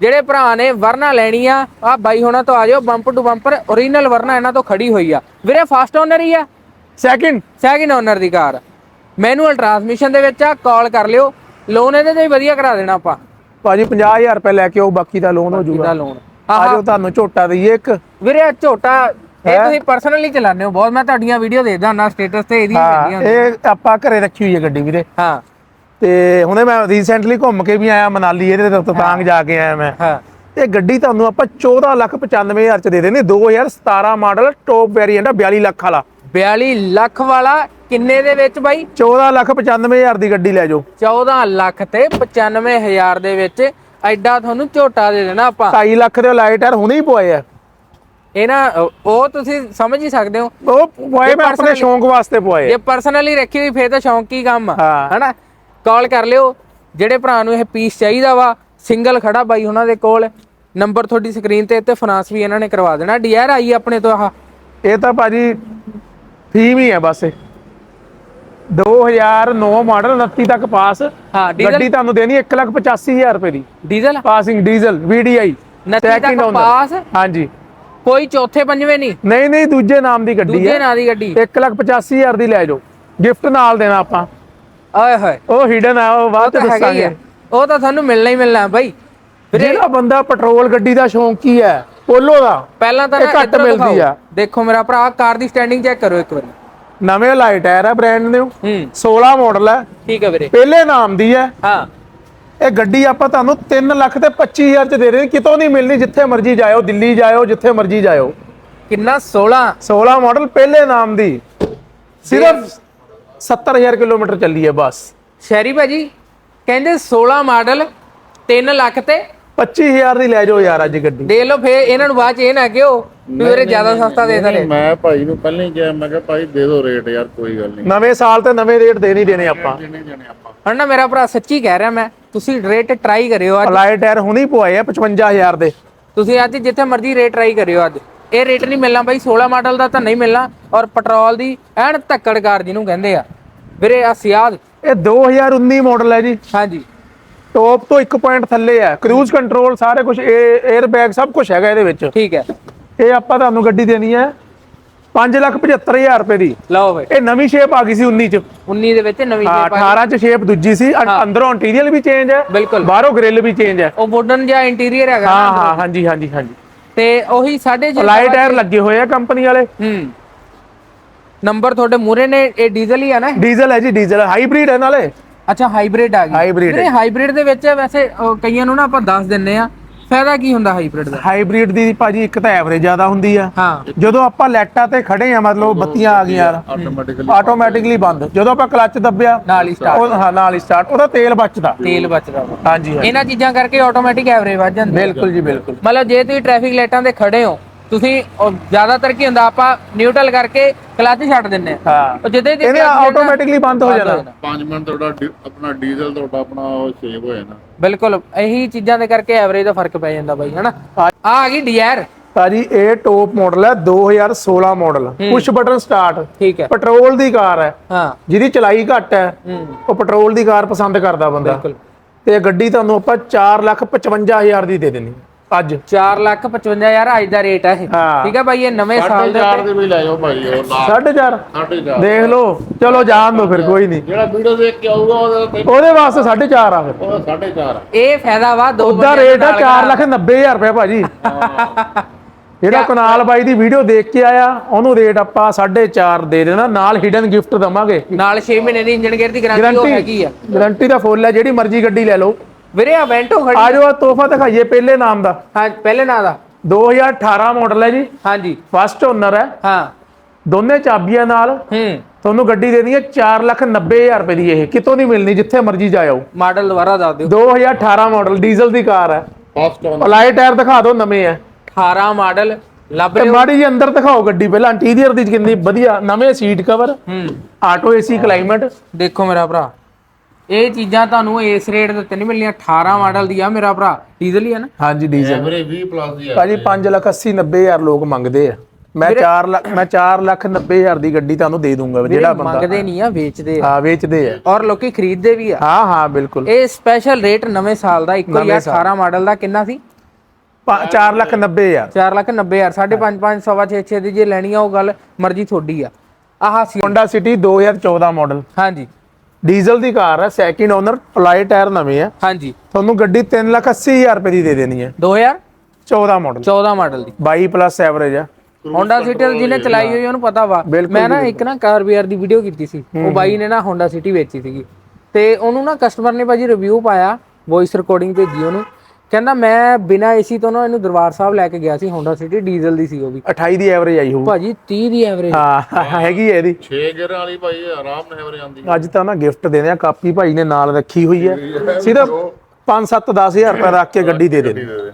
[SPEAKER 2] ਜਿਹੜੇ ਭਰਾ ਨੇ ਵਰਨਾ ਲੈਣੀ ਆ ਆ ਬਾਈ ਹੋਣਾ ਤੋਂ ਆ ਜਾਓ ਬੰਪ ਟੂ ਬੰਪਰ ਓਰੀਜਨਲ ਵਰਨਾ ਇਹਨਾਂ ਤੋਂ ਖੜੀ ਹੋਈ ਆ। ਵੀਰੇ ਫਸਟ ਓਨਰ ਹੀ ਆ।
[SPEAKER 1] ਸੈਕਿੰਡ
[SPEAKER 2] ਸੈਕਿੰਡ ਓਨਰ ਦੀ ਕਾਰ। ਮੈਨੂਅਲ ਟਰਾਂਸਮਿਸ਼ਨ ਦੇ ਵਿੱਚ ਆ ਕਾਲ ਕਰ ਲਿਓ। ਲੋਨ ਇਹਦੇ ਤੇ ਵਧੀਆ ਕਰਾ ਦੇਣਾ ਆਪਾਂ।
[SPEAKER 1] ਭਾਜੀ 50000 ਰੁਪਏ ਲੈ ਕੇ ਆਓ ਬਾਕੀ ਦਾ ਲੋਨ ਹੋ
[SPEAKER 2] ਇਹਦਾ
[SPEAKER 1] ਜਾਊਗਾ।
[SPEAKER 2] ਲੋਨ
[SPEAKER 1] ਆਜੋ ਤੁਹਾਨੂੰ ਝੋਟਾ ਦਈਏ ਇੱਕ।
[SPEAKER 2] ਵੀਰੇ ਝੋਟਾ ਇਹ ਤੁਸੀਂ ਪਰਸਨਲੀ ਚਲਾਉਂਦੇ ਹੋ ਬਹੁਤ ਮੈਂ ਤੁਹਾਡੀਆਂ ਵੀਡੀਓ ਦੇਖਦਾ ਹੁੰਦਾ ਸਟੇਟਸ ਤੇ ਇਹਦੀਆਂ
[SPEAKER 1] ਹਾਂ
[SPEAKER 2] ਪੈਂਦੀਆਂ।
[SPEAKER 1] ਇਹ ਆਪਾਂ ਘਰੇ ਰੱਖੀ ਹੋਈ ਹੈ ਗੱਡੀ ਵੀਰੇ।
[SPEAKER 2] ਹਾਂ।
[SPEAKER 1] ਤੇ ਹੁਣੇ ਮੈਂ ਰੀਸੈਂਟਲੀ ਘੁੰਮ ਕੇ ਵੀ ਆਇਆ ਮਨਾਲੀ ਇਹਦੇ ਤੇ ਤਤਾਂਗ ਜਾ ਕੇ ਆਇਆ ਮੈਂ।
[SPEAKER 2] ਹਾਂ।
[SPEAKER 1] ਇਹ ਗੱਡੀ ਤੁਹਾਨੂੰ ਆਪਾਂ 14 ਲੱਖ 95000 ਚ ਦੇ ਦੇਣੀ 2017 ਮਾਡਲ ਟੌਪ ਵੇਰੀਐਂਟ ਆ 42 ਲੱਖ ਵਾਲਾ।
[SPEAKER 2] 42 ਲੱਖ ਵਾਲਾ ਕਿੰਨੇ ਦੇ ਵਿੱਚ ਬਾਈ?
[SPEAKER 1] 14 ਲੱਖ 95000 ਦੀ ਗੱਡੀ ਲੈ ਜਾਓ।
[SPEAKER 2] 14 ਲੱਖ ਤੇ 95000 ਦੇ ਵਿੱਚ ਐਡਾ ਤੁਹਾਨੂੰ ਝੋਟਾ ਦੇ ਦੇਣਾ ਆਪਾਂ।
[SPEAKER 1] 2.5 ਲੱਖ ਦੇ ਲਾਈਟ ਯਾਰ ਹੁਣੇ ਹੀ ਪਵਾਏ ਆ।
[SPEAKER 2] ਇਹ ਨਾ ਉਹ- ਤੁਸੀਂ ਸਮਝ ਹੀ ਸਕਦੇ ਹੋ।
[SPEAKER 1] ਉਹ ਪਵਾਏ ਮੈਂ ਆਪਣੇ ਸ਼ੌਂਕ ਵਾਸਤੇ ਪਵਾਏ
[SPEAKER 2] ਜੇ ਪਰਸਨਲੀ ਰੱਖੀ ਹੋਈ ਫੇਰ ਤਾਂ ਸ਼ੌਂਕੀ ਕੰਮ ਆ। ਹਨਾ? ਕਾਲ ਕਰ ਲਿਓ। ਜਿਹੜੇ ਭਰਾ ਨੂੰ ਇਹ ਪੀਸ ਚਾਹੀਦਾ ਵਾ ਸਿੰਗਲ ਖੜਾ ਬਾਈ ਉਹਨਾਂ ਦੇ ਕੋਲ। ਨੰਬਰ ਤੁਹਾਡੀ ਸਕਰੀਨ ਤੇ ਤੇ ਫਾਈਨਾਂਸ ਵੀ ਇਹਨਾਂ ਨੇ ਕਰਵਾ ਦੇਣਾ। ਡੀਆਰ ਆਈ ਆਪਣੇ ਤੋਂ ਆਹ।
[SPEAKER 1] ਇਹ ਤਾਂ ਭਾਜੀ ਥੀਮ ਹੀ ਹੈ ਬਸ ਇਹ। 2009 ਮਾਡਲ 29 ਤੱਕ ਪਾਸ
[SPEAKER 2] ਹਾਂ
[SPEAKER 1] ਗੱਡੀ ਤੁਹਾਨੂੰ ਦੇਣੀ 185000 ਰੁਪਏ ਦੀ।
[SPEAKER 2] ਡੀਜ਼ਲ
[SPEAKER 1] ਪਾਸਿੰਗ ਡੀਜ਼ਲ VDI
[SPEAKER 2] 29 ਤੱਕ। ਪਾਸ
[SPEAKER 1] ਹਾਂਜੀ।
[SPEAKER 2] ਕੋਈ ਚੌਥੇ ਪੰਜਵੇਂ ਨਹੀਂ।
[SPEAKER 1] ਨਹੀਂ ਨਹੀਂ ਦੂਜੇ ਨਾਮ ਦੀ ਗੱਡੀ
[SPEAKER 2] ਦੂਜੇ
[SPEAKER 1] ਹੈ।
[SPEAKER 2] ਨਾਂ ਦੀ ਗੱਡੀ।
[SPEAKER 1] 185000 ਦੀ ਲੈ ਜਾਓ। ਗਿਫਟ ਨਾਲ ਦੇਣਾ ਆਪਾਂ।
[SPEAKER 2] ਓਏ ਹੋਏ।
[SPEAKER 1] ਉਹ ਹਿਡਨ ਆ ਉਹ ਬਾਅਦ
[SPEAKER 2] ਤਾਂ
[SPEAKER 1] ਦੱਸਾਂਗੇ।
[SPEAKER 2] ਆ ਉਹ ਤਾਂ ਤੁਹਾਨੂੰ ਮਿਲਣਾ ਹੀ ਮਿਲਣਾ ਬਾਈ।
[SPEAKER 1] ਜਿਹੜਾ ਬੰਦਾ ਪੈਟਰੋਲ ਗੱਡੀ ਦਾ ਸ਼ੌਂਕੀ ਹੈ ਪੋਲੋ ਦਾ
[SPEAKER 2] ਪਹਿਲਾਂ ਤਾਂ
[SPEAKER 1] ਘੱਟ ਮਿਲਦੀ। ਆ।
[SPEAKER 2] ਦੇਖੋ ਮੇਰਾ ਭਰਾ ਕਾਰ ਦੀ ਸਟੈਂਡਿੰਗ ਚੈੱਕ ਕਰੋ ਇੱਕ ਵਾਰੀ।
[SPEAKER 1] ਨਵੇਂ ਲਾਈਟ ਟਾਇਰ ਹੈ ਬ੍ਰਾਂਡ ਨਿਊ
[SPEAKER 2] ਹੂੰ।
[SPEAKER 1] 16 ਮਾਡਲ ਹੈ।
[SPEAKER 2] ਠੀਕ ਹੈ ਵੀਰੇ।
[SPEAKER 1] ਪਹਿਲੇ ਨਾਮ ਦੀ ਹੈ।
[SPEAKER 2] ਹਾਂ।
[SPEAKER 1] ਇਹ ਗੱਡੀ ਆਪਾਂ ਤੁਹਾਨੂੰ 3 ਲੱਖ ਤੇ 25000 ਚ ਦੇ ਰਹੇ ਹਾਂ। ਕਿਤੋਂ ਨਹੀਂ ਮਿਲਣੀ ਜਿੱਥੇ ਮਰਜ਼ੀ ਜਾਇਓ ਦਿੱਲੀ ਜਾਇਓ ਜਿੱਥੇ ਮਰਜ਼ੀ ਜਾਇਓ।
[SPEAKER 2] ਕਿੰਨਾ? 16
[SPEAKER 1] 16 ਮਾਡਲ ਪਹਿਲੇ ਨਾਮ ਦੀ। ਸਿਰਫ 70000 ਕਿਲੋਮੀਟਰ ਚੱਲੀ ਹੈ ਬਸ।
[SPEAKER 2] ਸ਼ੈਰੀ ਭਾਜੀ ਕਹਿੰਦੇ 16 ਮਾਡਲ 3 ਲੱਖ ਤੇ
[SPEAKER 1] 25000 ਦੀ ਲੈ ਜਾਓ ਯਾਰ ਅੱਜ ਗੱਡੀ।
[SPEAKER 2] ਦੇ ਲਓ ਫੇਰ ਇਹਨਾਂ ਨੂੰ ਬਾਅਦ ਚ ਇਹ ਨਾ ਵੀ ਵੀਰੇ ਜ਼ਿਆਦਾ ਸਸਤਾ ਦੇ ਦਲੇ
[SPEAKER 3] ਮੈਂ ਭਾਈ ਨੂੰ ਪਹਿਲਾਂ ਹੀ ਕਿਹਾ ਮੈਂ ਕਿਹਾ ਭਾਈ ਦੇ ਦਿਓ ਰੇਟ ਯਾਰ ਕੋਈ ਗੱਲ ਨਹੀਂ।
[SPEAKER 1] ਨਵੇਂ ਸਾਲ ਤੇ ਨਵੇਂ ਰੇਟ ਦੇ ਨਹੀਂ ਦੇਣੇ ਆਪਾਂ।
[SPEAKER 3] ਜਿੰਨੇ ਜਣੇ ਆਪਾਂ।
[SPEAKER 2] ਹੁਣ ਨਾ ਮੇਰਾ ਭਰਾ ਸੱਚੀ ਕਹਿ ਰਿਹਾ ਮੈਂ ਤੁਸੀਂ ਰੇਟ ਟਰਾਈ ਕਰਿਓ ਅੱਜ।
[SPEAKER 1] ਅਲਾਈ ਟਾਇਰ ਹੁਣੀ ਪਵਾਏ ਆ 55000 ਦੇ।
[SPEAKER 2] ਤੁਸੀਂ ਅੱਜ ਜਿੱਥੇ ਮਰਜ਼ੀ ਰੇਟ ਟਰਾਈ ਕਰਿਓ ਅੱਜ। ਇਹ ਰੇਟ ਨਹੀਂ ਮਿਲਣਾ ਬਾਈ 16 ਮਾਡਲ ਦਾ ਤਾਂ ਨਹੀਂ ਮਿਲਣਾ ਔਰ ਪੈਟਰੋਲ ਦੀ ਐਨ ਧੱਕੜ ਕਾਰ ਜਿਹਨੂੰ ਕਹਿੰਦੇ ਆ। ਵੀਰੇ ਆ ਸਿਆਦ
[SPEAKER 1] ਇਹ 2019 ਮਾਡਲ ਹੈ ਜੀ।
[SPEAKER 2] ਹਾਂਜੀ।
[SPEAKER 1] ਟੌਪ ਤੋਂ 1 ਪੁਆਇੰਟ ਥੱਲੇ ਹੈ। ਕਰੂਜ਼ ਕੰਟਰੋਲ ਸਾਰੇ ਕੁਝ 에ਅਰ ਬੈਗ ਸਭ ਕੁਝ ਹੈਗਾ ਇਹਦੇ ਵਿੱਚ।
[SPEAKER 2] ਠੀਕ ਹੈ।
[SPEAKER 1] ਇਹ ਆਪਾਂ ਤੁਹਾਨੂੰ ਗੱਡੀ ਦੇਣੀ ਹੈ। 575000 ਰੁਪਏ ਦੀ।
[SPEAKER 2] ਲਓ ਬਈ।
[SPEAKER 1] ਇਹ ਨਵੀਂ ਸ਼ੇਪ ਆ ਗਈ ਸੀ 19 ਚ।
[SPEAKER 2] 19 ਦੇ ਵਿੱਚ ਨਵੀਂ
[SPEAKER 1] ਹਾਂ
[SPEAKER 2] ਆ
[SPEAKER 1] 18 ਚ ਸ਼ੇਪ ਦੂਜੀ ਸੀ। ਅੰ- ਅੰਦਰੋਂ ਇੰਟੀਰੀਅਰ ਵੀ ਚੇਂਜ ਹੈ
[SPEAKER 2] ਬਿਲਕੁਲ।
[SPEAKER 1] ਬਾਹਰੋਂ ਗ੍ਰਿਲ ਵੀ ਚੇਂਜ ਹੈ।
[SPEAKER 2] ਉਹ ਵੁਡਨ ਜਿਹਾ ਇੰਟੀਰੀਅਰ ਹੈਗਾ
[SPEAKER 1] ਹਾਂ
[SPEAKER 2] ਨਾ
[SPEAKER 1] ਹਾਂ ਹਾਂਜੀ ਹਾਂਜੀ ਹਾਂਜੀ।
[SPEAKER 2] ਤੇ ਉਹੀ ਸਾਢੇ ਛੇ
[SPEAKER 1] ਅਲਾਈ ਟਾਇਰ ਲੱਗੇ ਹੋਏ ਆ ਕੰਪਨੀ ਵਾਲੇ।
[SPEAKER 2] ਹੂੰ। ਨੰਬਰ ਤੁਹਾਡੇ ਮੂਰੇ ਨੇ ਇਹ ਡੀਜ਼ਲ ਹੀ ਆ ਨਾ
[SPEAKER 1] ਡੀਜ਼ਲ ਹੈ ਜੀ ਡੀਜ਼ਲ ਹਾਈਬ੍ਰਿਡ ਹੈ ਨਾਲੇ।
[SPEAKER 2] ਅੱਛਾ ਹਾਈਬ੍ਰਿਡ ਆ ਗਈ।
[SPEAKER 1] Hybrid
[SPEAKER 2] ਵੀਰੇ ਹਾਈਬ੍ਰਿਡ ਦੇ ਵਿੱਚ ਵੈਸੇ ਅਹ, ਕਈਆਂ ਨੂੰ ਨਾ ਆਪਾਂ ਦੱਸ ਦਿੰਨੇ ਆ ਫਾਇਦਾ ਕੀ ਹੁੰਦਾ ਹਾਈਬ੍ਰਿਡ ਦਾ?
[SPEAKER 1] ਹਾਈਬ੍ਰਿਡ ਦੀ ਭਾਜੀ ਇੱਕ ਤਾਂ ਐਵਰੇਜ ਜ਼ਿਆਦਾ ਹੁੰਦੀ ਆ।
[SPEAKER 2] ਹਾਂ।
[SPEAKER 1] ਜਦੋਂ ਆਪਾਂ ਲੈਟਾਂ ਤੇ ਖੜੇ ਆ ਮਤਲਬ ਬੱਤੀਆਂ ਆ ਗਈਆਂ।
[SPEAKER 3] ਆਟੋਮੈਟਿਕਲੀ
[SPEAKER 1] ਆਟੋਮੈਟਿਕਲੀ ਬੰਦ। ਜਦੋਂ ਆਪਾਂ ਕਲੱਚ ਦੱਬਿਆ
[SPEAKER 2] ਨਾਲ ਹੀ ਸਟਾਰਟ
[SPEAKER 1] ਉਹ ਹਾਂ ਨਾਲ ਹੀ ਸਟਾਰਟ ਉਹਦਾ ਤੇਲ ਬਚਦਾ।
[SPEAKER 2] ਤੇਲ ਬਚਦਾ।
[SPEAKER 1] ਹਾਂਜੀ
[SPEAKER 2] ਇਹਨਾਂ ਚੀਜ਼ਾਂ ਕਰਕੇ ਆਟੋਮੈਟਿਕ ਐਵਰੇਜ ਵੱਧ ਜਾਂਦੀ
[SPEAKER 1] ਬਿਲਕੁਲ ਜੀ ਬਿਲਕੁਲ।
[SPEAKER 2] ਮਤਲਬ ਜੇ ਤੁਸੀਂ ਟ੍ਰੈਫਿਕ ਲਾਈਟਾਂ ਤੇ ਖੜੇ ਹੋ ਤੁਸੀਂ ਉਹ ਜ਼ਿਆਦਾਤਰ ਕੀ ਹੁੰਦਾ ਆਪਾਂ ਨਿਊਟਰਲ ਕਰਕੇ ਕਲੱਚ ਛੱਡ ਦਿੰਨੇ ਆ
[SPEAKER 1] ਹਾਂ।
[SPEAKER 2] ਉਹ ਜਿੱਦੇ
[SPEAKER 1] ਇਹਨੇ ਆਟੋਮੈਟਿਕਲੀ ਬੰਦ ਹੋ ਜਾਣਾ।
[SPEAKER 3] 5 ਮਿੰਟ ਤੁਹਾਡਾ ਡੀ- ਆਪਣਾ ਡੀਜ਼ਲ ਤੁਹਾਡਾ ਆਪਣਾ ਉਹ ਸੇਵ ਹੋ ਜਾਣਾ।
[SPEAKER 2] ਬਿਲਕੁਲ ਇਹੀ ਚੀਜ਼ਾਂ ਦੇ ਕਰਕੇ ਐਵਰੇਜ ਦਾ ਫ਼ਰਕ ਪੈ ਜਾਂਦਾ ਬਾਈ ਹਨਾ? ਆ ਆ ਗਈ ਡੀਆਰ
[SPEAKER 1] ਭਾਜੀ ਇਹ ਟੌਪ ਮਾਡਲ ਹੈ 2016 ਮਾਡਲ ਪੁਸ਼ ਬਟਨ ਸਟਾਰਟ
[SPEAKER 2] ਠੀਕ ਹੈ।
[SPEAKER 1] ਪੈਟਰੋਲ ਦੀ ਕਾਰ ਹੈ।
[SPEAKER 2] ਹਾਂ।
[SPEAKER 1] ਜਿਹਦੀ ਚਲਾਈ ਘੱਟ ਹੈ
[SPEAKER 2] ਹੂੰ।
[SPEAKER 1] ਉਹ ਪੈਟਰੋਲ ਦੀ ਕਾਰ ਪਸੰਦ ਕਰਦਾ ਬੰਦਾ।
[SPEAKER 2] ਬਿਲਕੁਲ।
[SPEAKER 1] ਤੇ ਇਹ ਗੱਡੀ ਤੁਹਾਨੂੰ ਆਪਾਂ 455000 ਦੀ ਦੇ ਦੇਣੀ ਅੱਜ।
[SPEAKER 2] 4 ਲੱਖ 55000 ਅੱਜ ਦਾ ਰੇਟ ਹੈ ਇਹ।
[SPEAKER 1] ਹਾਂ।
[SPEAKER 2] ਠੀਕ ਹੈ ਬਾਈ ਇਹ ਨਵੇਂ ਸਾਲ ਦੇ
[SPEAKER 3] ਚਾਰ ਦੇ ਵੀ ਲੈ ਜਾਓ ਭਾਈ ਉਹ ਲਾ
[SPEAKER 1] 4.5
[SPEAKER 3] ਸਾਢੇ ਚਾਰ।
[SPEAKER 1] ਦੇਖ ਲਓ ਚਲੋ ਜਾਣ ਦੋ ਫਿਰ ਕੋਈ ਨਹੀਂ।
[SPEAKER 3] ਜਿਹੜਾ ਵੀਡੀਓ ਦੇਖ ਕੇ ਆਊਗਾ ਉਹਦਾ ਤੇ
[SPEAKER 1] ਉਹਦੇ ਵਾਸਤੇ 4.5 ਆ ਫਿਰ।
[SPEAKER 3] ਉਹਦਾ ਸਾਢੇ ਚਾਰ ਆ।
[SPEAKER 2] ਇਹ ਫਾਇਦਾ ਵਾ ਦੋ
[SPEAKER 1] ਉਹਦਾ
[SPEAKER 2] ਬੰਦਿਆਂ
[SPEAKER 1] ਰੇਟ ਹੈ
[SPEAKER 2] ਨਾਲ
[SPEAKER 1] 4 ਲੱਖ 90000 ਰੁਪਏ ਭਾਜੀ। ਜਿਹੜਾ ਕਨਾਲ ਬਾਈ ਦੀ ਵੀਡੀਓ ਦੇਖ ਕੇ ਆਇਆ ਉਹਨੂੰ ਰੇਟ ਆਪਾਂ 4.5 ਦੇ ਦੇਣਾ ਨਾਲ ਹਿਡਨ ਗਿਫਟ ਦਵਾਂਗੇ।
[SPEAKER 2] ਨਾਲ 6 ਮਹੀਨੇ ਦੀ ਇੰਜਨ ਗੇਅਰ ਦੀ ਗਾਰੰਟੀ ਉਹ ਹੈਗੀ ਆ।
[SPEAKER 1] ਗਾਰੰਟੀ ਦਾ ਫੁੱਲ ਹੈ ਜਿਹੜੀ ਮਰਜ਼ੀ ਗੱਡੀ ਲੈ ਲਓ।
[SPEAKER 2] ਵੀਰੇ ਆ ਵੈਂਟੋ ਖੜੀ
[SPEAKER 1] ਆ। ਜਾਓ ਤੋਹਫਾ ਦਿਖਾਈਏ ਪਹਿਲੇ ਨਾਮ ਦਾ।
[SPEAKER 2] ਹਾਂ ਪਹਿਲੇ ਨਾਂ ਦਾ।
[SPEAKER 1] 2018 ਮਾਡਲ ਹੈ ਜੀ।
[SPEAKER 2] ਹਾਂਜੀ।
[SPEAKER 1] ਫਸਟ ਓਨਰ ਹੈ।
[SPEAKER 2] ਹਾਂ।
[SPEAKER 1] ਦੋਨੇ ਚਾਬੀਆਂ ਨਾਲ
[SPEAKER 2] ਹੂੰ।
[SPEAKER 1] ਤੁਹਾਨੂੰ ਗੱਡੀ ਦੇ ਦਈਏ 490000 ਰੁਪਏ ਦੀ ਇਹ। ਕਿਤੋਂ ਨਹੀਂ ਮਿਲਣੀ ਜਿੱਥੇ ਮਰਜ਼ੀ ਜਾਇਓ।
[SPEAKER 2] ਮਾਡਲ ਦੁਬਾਰਾ ਦੱਸ ਦਿਓ।
[SPEAKER 1] 2018 ਮਾਡਲ ਡੀਜ਼ਲ ਦੀ ਕਾਰ ਹੈ।
[SPEAKER 3] ਫਸਟ ਆਨ
[SPEAKER 1] ਅਲਾਈ ਟਾਇਰ ਦਿਖਾ ਦਿਓ ਨਵੇਂ ਹੈ।
[SPEAKER 2] 18 ਮਾਡਲ ਲੱਭ
[SPEAKER 1] ਤੇ
[SPEAKER 2] ਰਹੇ ਹੋ
[SPEAKER 1] ਮਾੜੀ ਜੀ ਅੰਦਰ ਦਿਖਾਓ ਗੱਡੀ ਪਹਿਲਾਂ ਇੰਟੀਰੀਅਰ ਦੀ ਕਿੰਨੀ ਵਧੀਆ ਨਵੇਂ ਸੀਟ ਕਵਰ
[SPEAKER 2] ਹੂੰ।
[SPEAKER 1] ਆਟੋ ਏਸੀ ਕਲਾਈਮੇਟ
[SPEAKER 2] ਦੇਖੋ ਮੇਰਾ ਭਰਾ। ਇਹ ਚੀਜ਼ਾਂ ਤੁਹਾਨੂੰ ਇਸ ਰੇਟ ਦੇ ਉੱਤੇ ਨਹੀਂ ਮਿਲਣੀਆਂ 18 ਮਾਡਲ ਦੀ ਆ ਮੇਰਾ ਭਰਾ ਡੀਜ਼ਲ ਹੀ ਆ ਨਾ?
[SPEAKER 1] ਹਾਂਜੀ ਡੀਜ਼ਲ
[SPEAKER 3] ਐਵਰੇਜ 20 ਪਲੱਸ ਦੀ ਆ।
[SPEAKER 1] ਭਾਜੀ 5 ਲੱਖ 80 90000 ਲੋਕ ਮੰਗਦੇ ਆ। ਮੈਂ 4 ਲੱਖ ਮੈਂ 4 ਲੱਖ 90000 ਦੀ ਗੱਡੀ ਤੁਹਾਨੂੰ ਦੇ ਦੂੰਗਾ ਜਿਹੜਾ ਬੰਦਾ
[SPEAKER 2] ਮੰਗਦੇ ਨਹੀਂ ਆ ਵੇਚਦੇ ਆ।
[SPEAKER 1] ਹਾਂ ਵੇਚਦੇ ਆ।
[SPEAKER 2] ਔਰ ਲੋਕੀ ਖਰੀਦਦੇ ਵੀ ਆ।
[SPEAKER 1] ਹਾਂ ਹਾਂ ਬਿਲਕੁਲ।
[SPEAKER 2] ਇਹ ਸਪੈਸ਼ਲ ਰੇਟ ਨਵੇਂ ਸਾਲ ਦਾ ਇੱਕੋ ਹੀ ਆ 18 ਮਾਡਲ ਦਾ ਕਿੰਨਾ ਸੀ?
[SPEAKER 1] 4 ਲੱਖ 90000
[SPEAKER 2] 4 ਲੱਖ 90 ਹਜ਼ਾਰ 5.5 5 ਸਵਾ 6 6 ਦੀ ਜੇ ਲੈਣੀ ਆ ਉਹ ਗੱਲ ਮਰਜ਼ੀ ਤੁਹਾਡੀ ਆ। ਆਹ ਸੀ।
[SPEAKER 1] Honda City 2014 ਮਾਡਲ
[SPEAKER 2] ਹਾਂਜੀ।
[SPEAKER 1] ਡੀਜ਼ਲ ਦੀ ਕਾਰ ਹੈ ਸੈਕਿੰਡ ਓਨਰ ਅਲਾਈ ਟਾਇਰ ਨਵੇਂ ਆ।
[SPEAKER 2] ਹਾਂਜੀ।
[SPEAKER 1] ਤੁਹਾਨੂੰ ਗੱਡੀ 3 ਲੱਖ 80000 ਰੁਪਏ ਦੀ ਦੇ ਦੇਣੀ ਹੈ
[SPEAKER 2] 2014
[SPEAKER 1] 14 ਮਾਡਲ
[SPEAKER 2] ਮਾਡਲ ਦੀ।
[SPEAKER 1] 22 ਪਲੱਸ ਐਵਰੇਜ ਆ।
[SPEAKER 2] Honda City ਜਿਹਨੇ ਚਲਾਈ ਹੋਈ ਉਹਨੂੰ ਪਤਾ ਵਾ। ਮੈਂ ਨਾ ਇੱਕ ਨਾ ਕਾਰ ਵੀਆਰ ਦੀ ਵੀਡੀਓ ਕੀਤੀ ਸੀ। ਉਹ ਬਾਈ ਨੇ ਨਾ Honda City ਵੇਚੀ ਸੀਗੀ। ਤੇ ਉਹਨੂੰ ਨਾ ਕਸਟਮਰ ਨੇ ਭਾਜੀ ਰਿਵਿਊ ਪਾਇਆ ਵੌਇਸ ਰਿਕਾਰਡਿੰਗ ਭੇਜੀ ਉਹਨੂੰ। ਕਹਿੰਦਾ ਮੈਂ ਬਿਨਾ ਏਸੀ ਤੋਂ ਨਾ ਇਹਨੂੰ ਦਰਬਾਰ ਸਾਹਿਬ ਲੈ ਕੇ ਗਿਆ ਸੀ Honda City ਡੀਜ਼ਲ ਦੀ ਸੀ ਉਹ ਵੀ।
[SPEAKER 1] 28 ਦੀ ਐਵਰੇਜ ਆਈ ਹੋਊ।
[SPEAKER 2] ਭਾਜੀ 30 ਦੀ ਐਵਰੇਜ
[SPEAKER 1] ਹਾਂ ਹੈਗੀ ਹੈ ਇਹਦੀ।
[SPEAKER 3] 6 ਗੇਅਰਾਂ ਵਾਲੀ ਭਾਈ ਆਰਾਮ ਨਾਲ ਐਵਰੇਜ ਆਉਂਦੀ।
[SPEAKER 1] ਅੱਜ ਤਾਂ ਨਾ ਗਿਫਟ ਦੇਦੇ ਆ ਕਾਪੀ ਭਾਈ ਨੇ ਨਾਲ ਰੱਖੀ ਹੋਈ ਹੈ। ਸਿਰਫ 5 7 10000 ਰੁਪਏ ਰੱਖ ਕੇ ਗੱਡੀ ਦੇ ਦੇਣੀ।
[SPEAKER 3] ਦੇ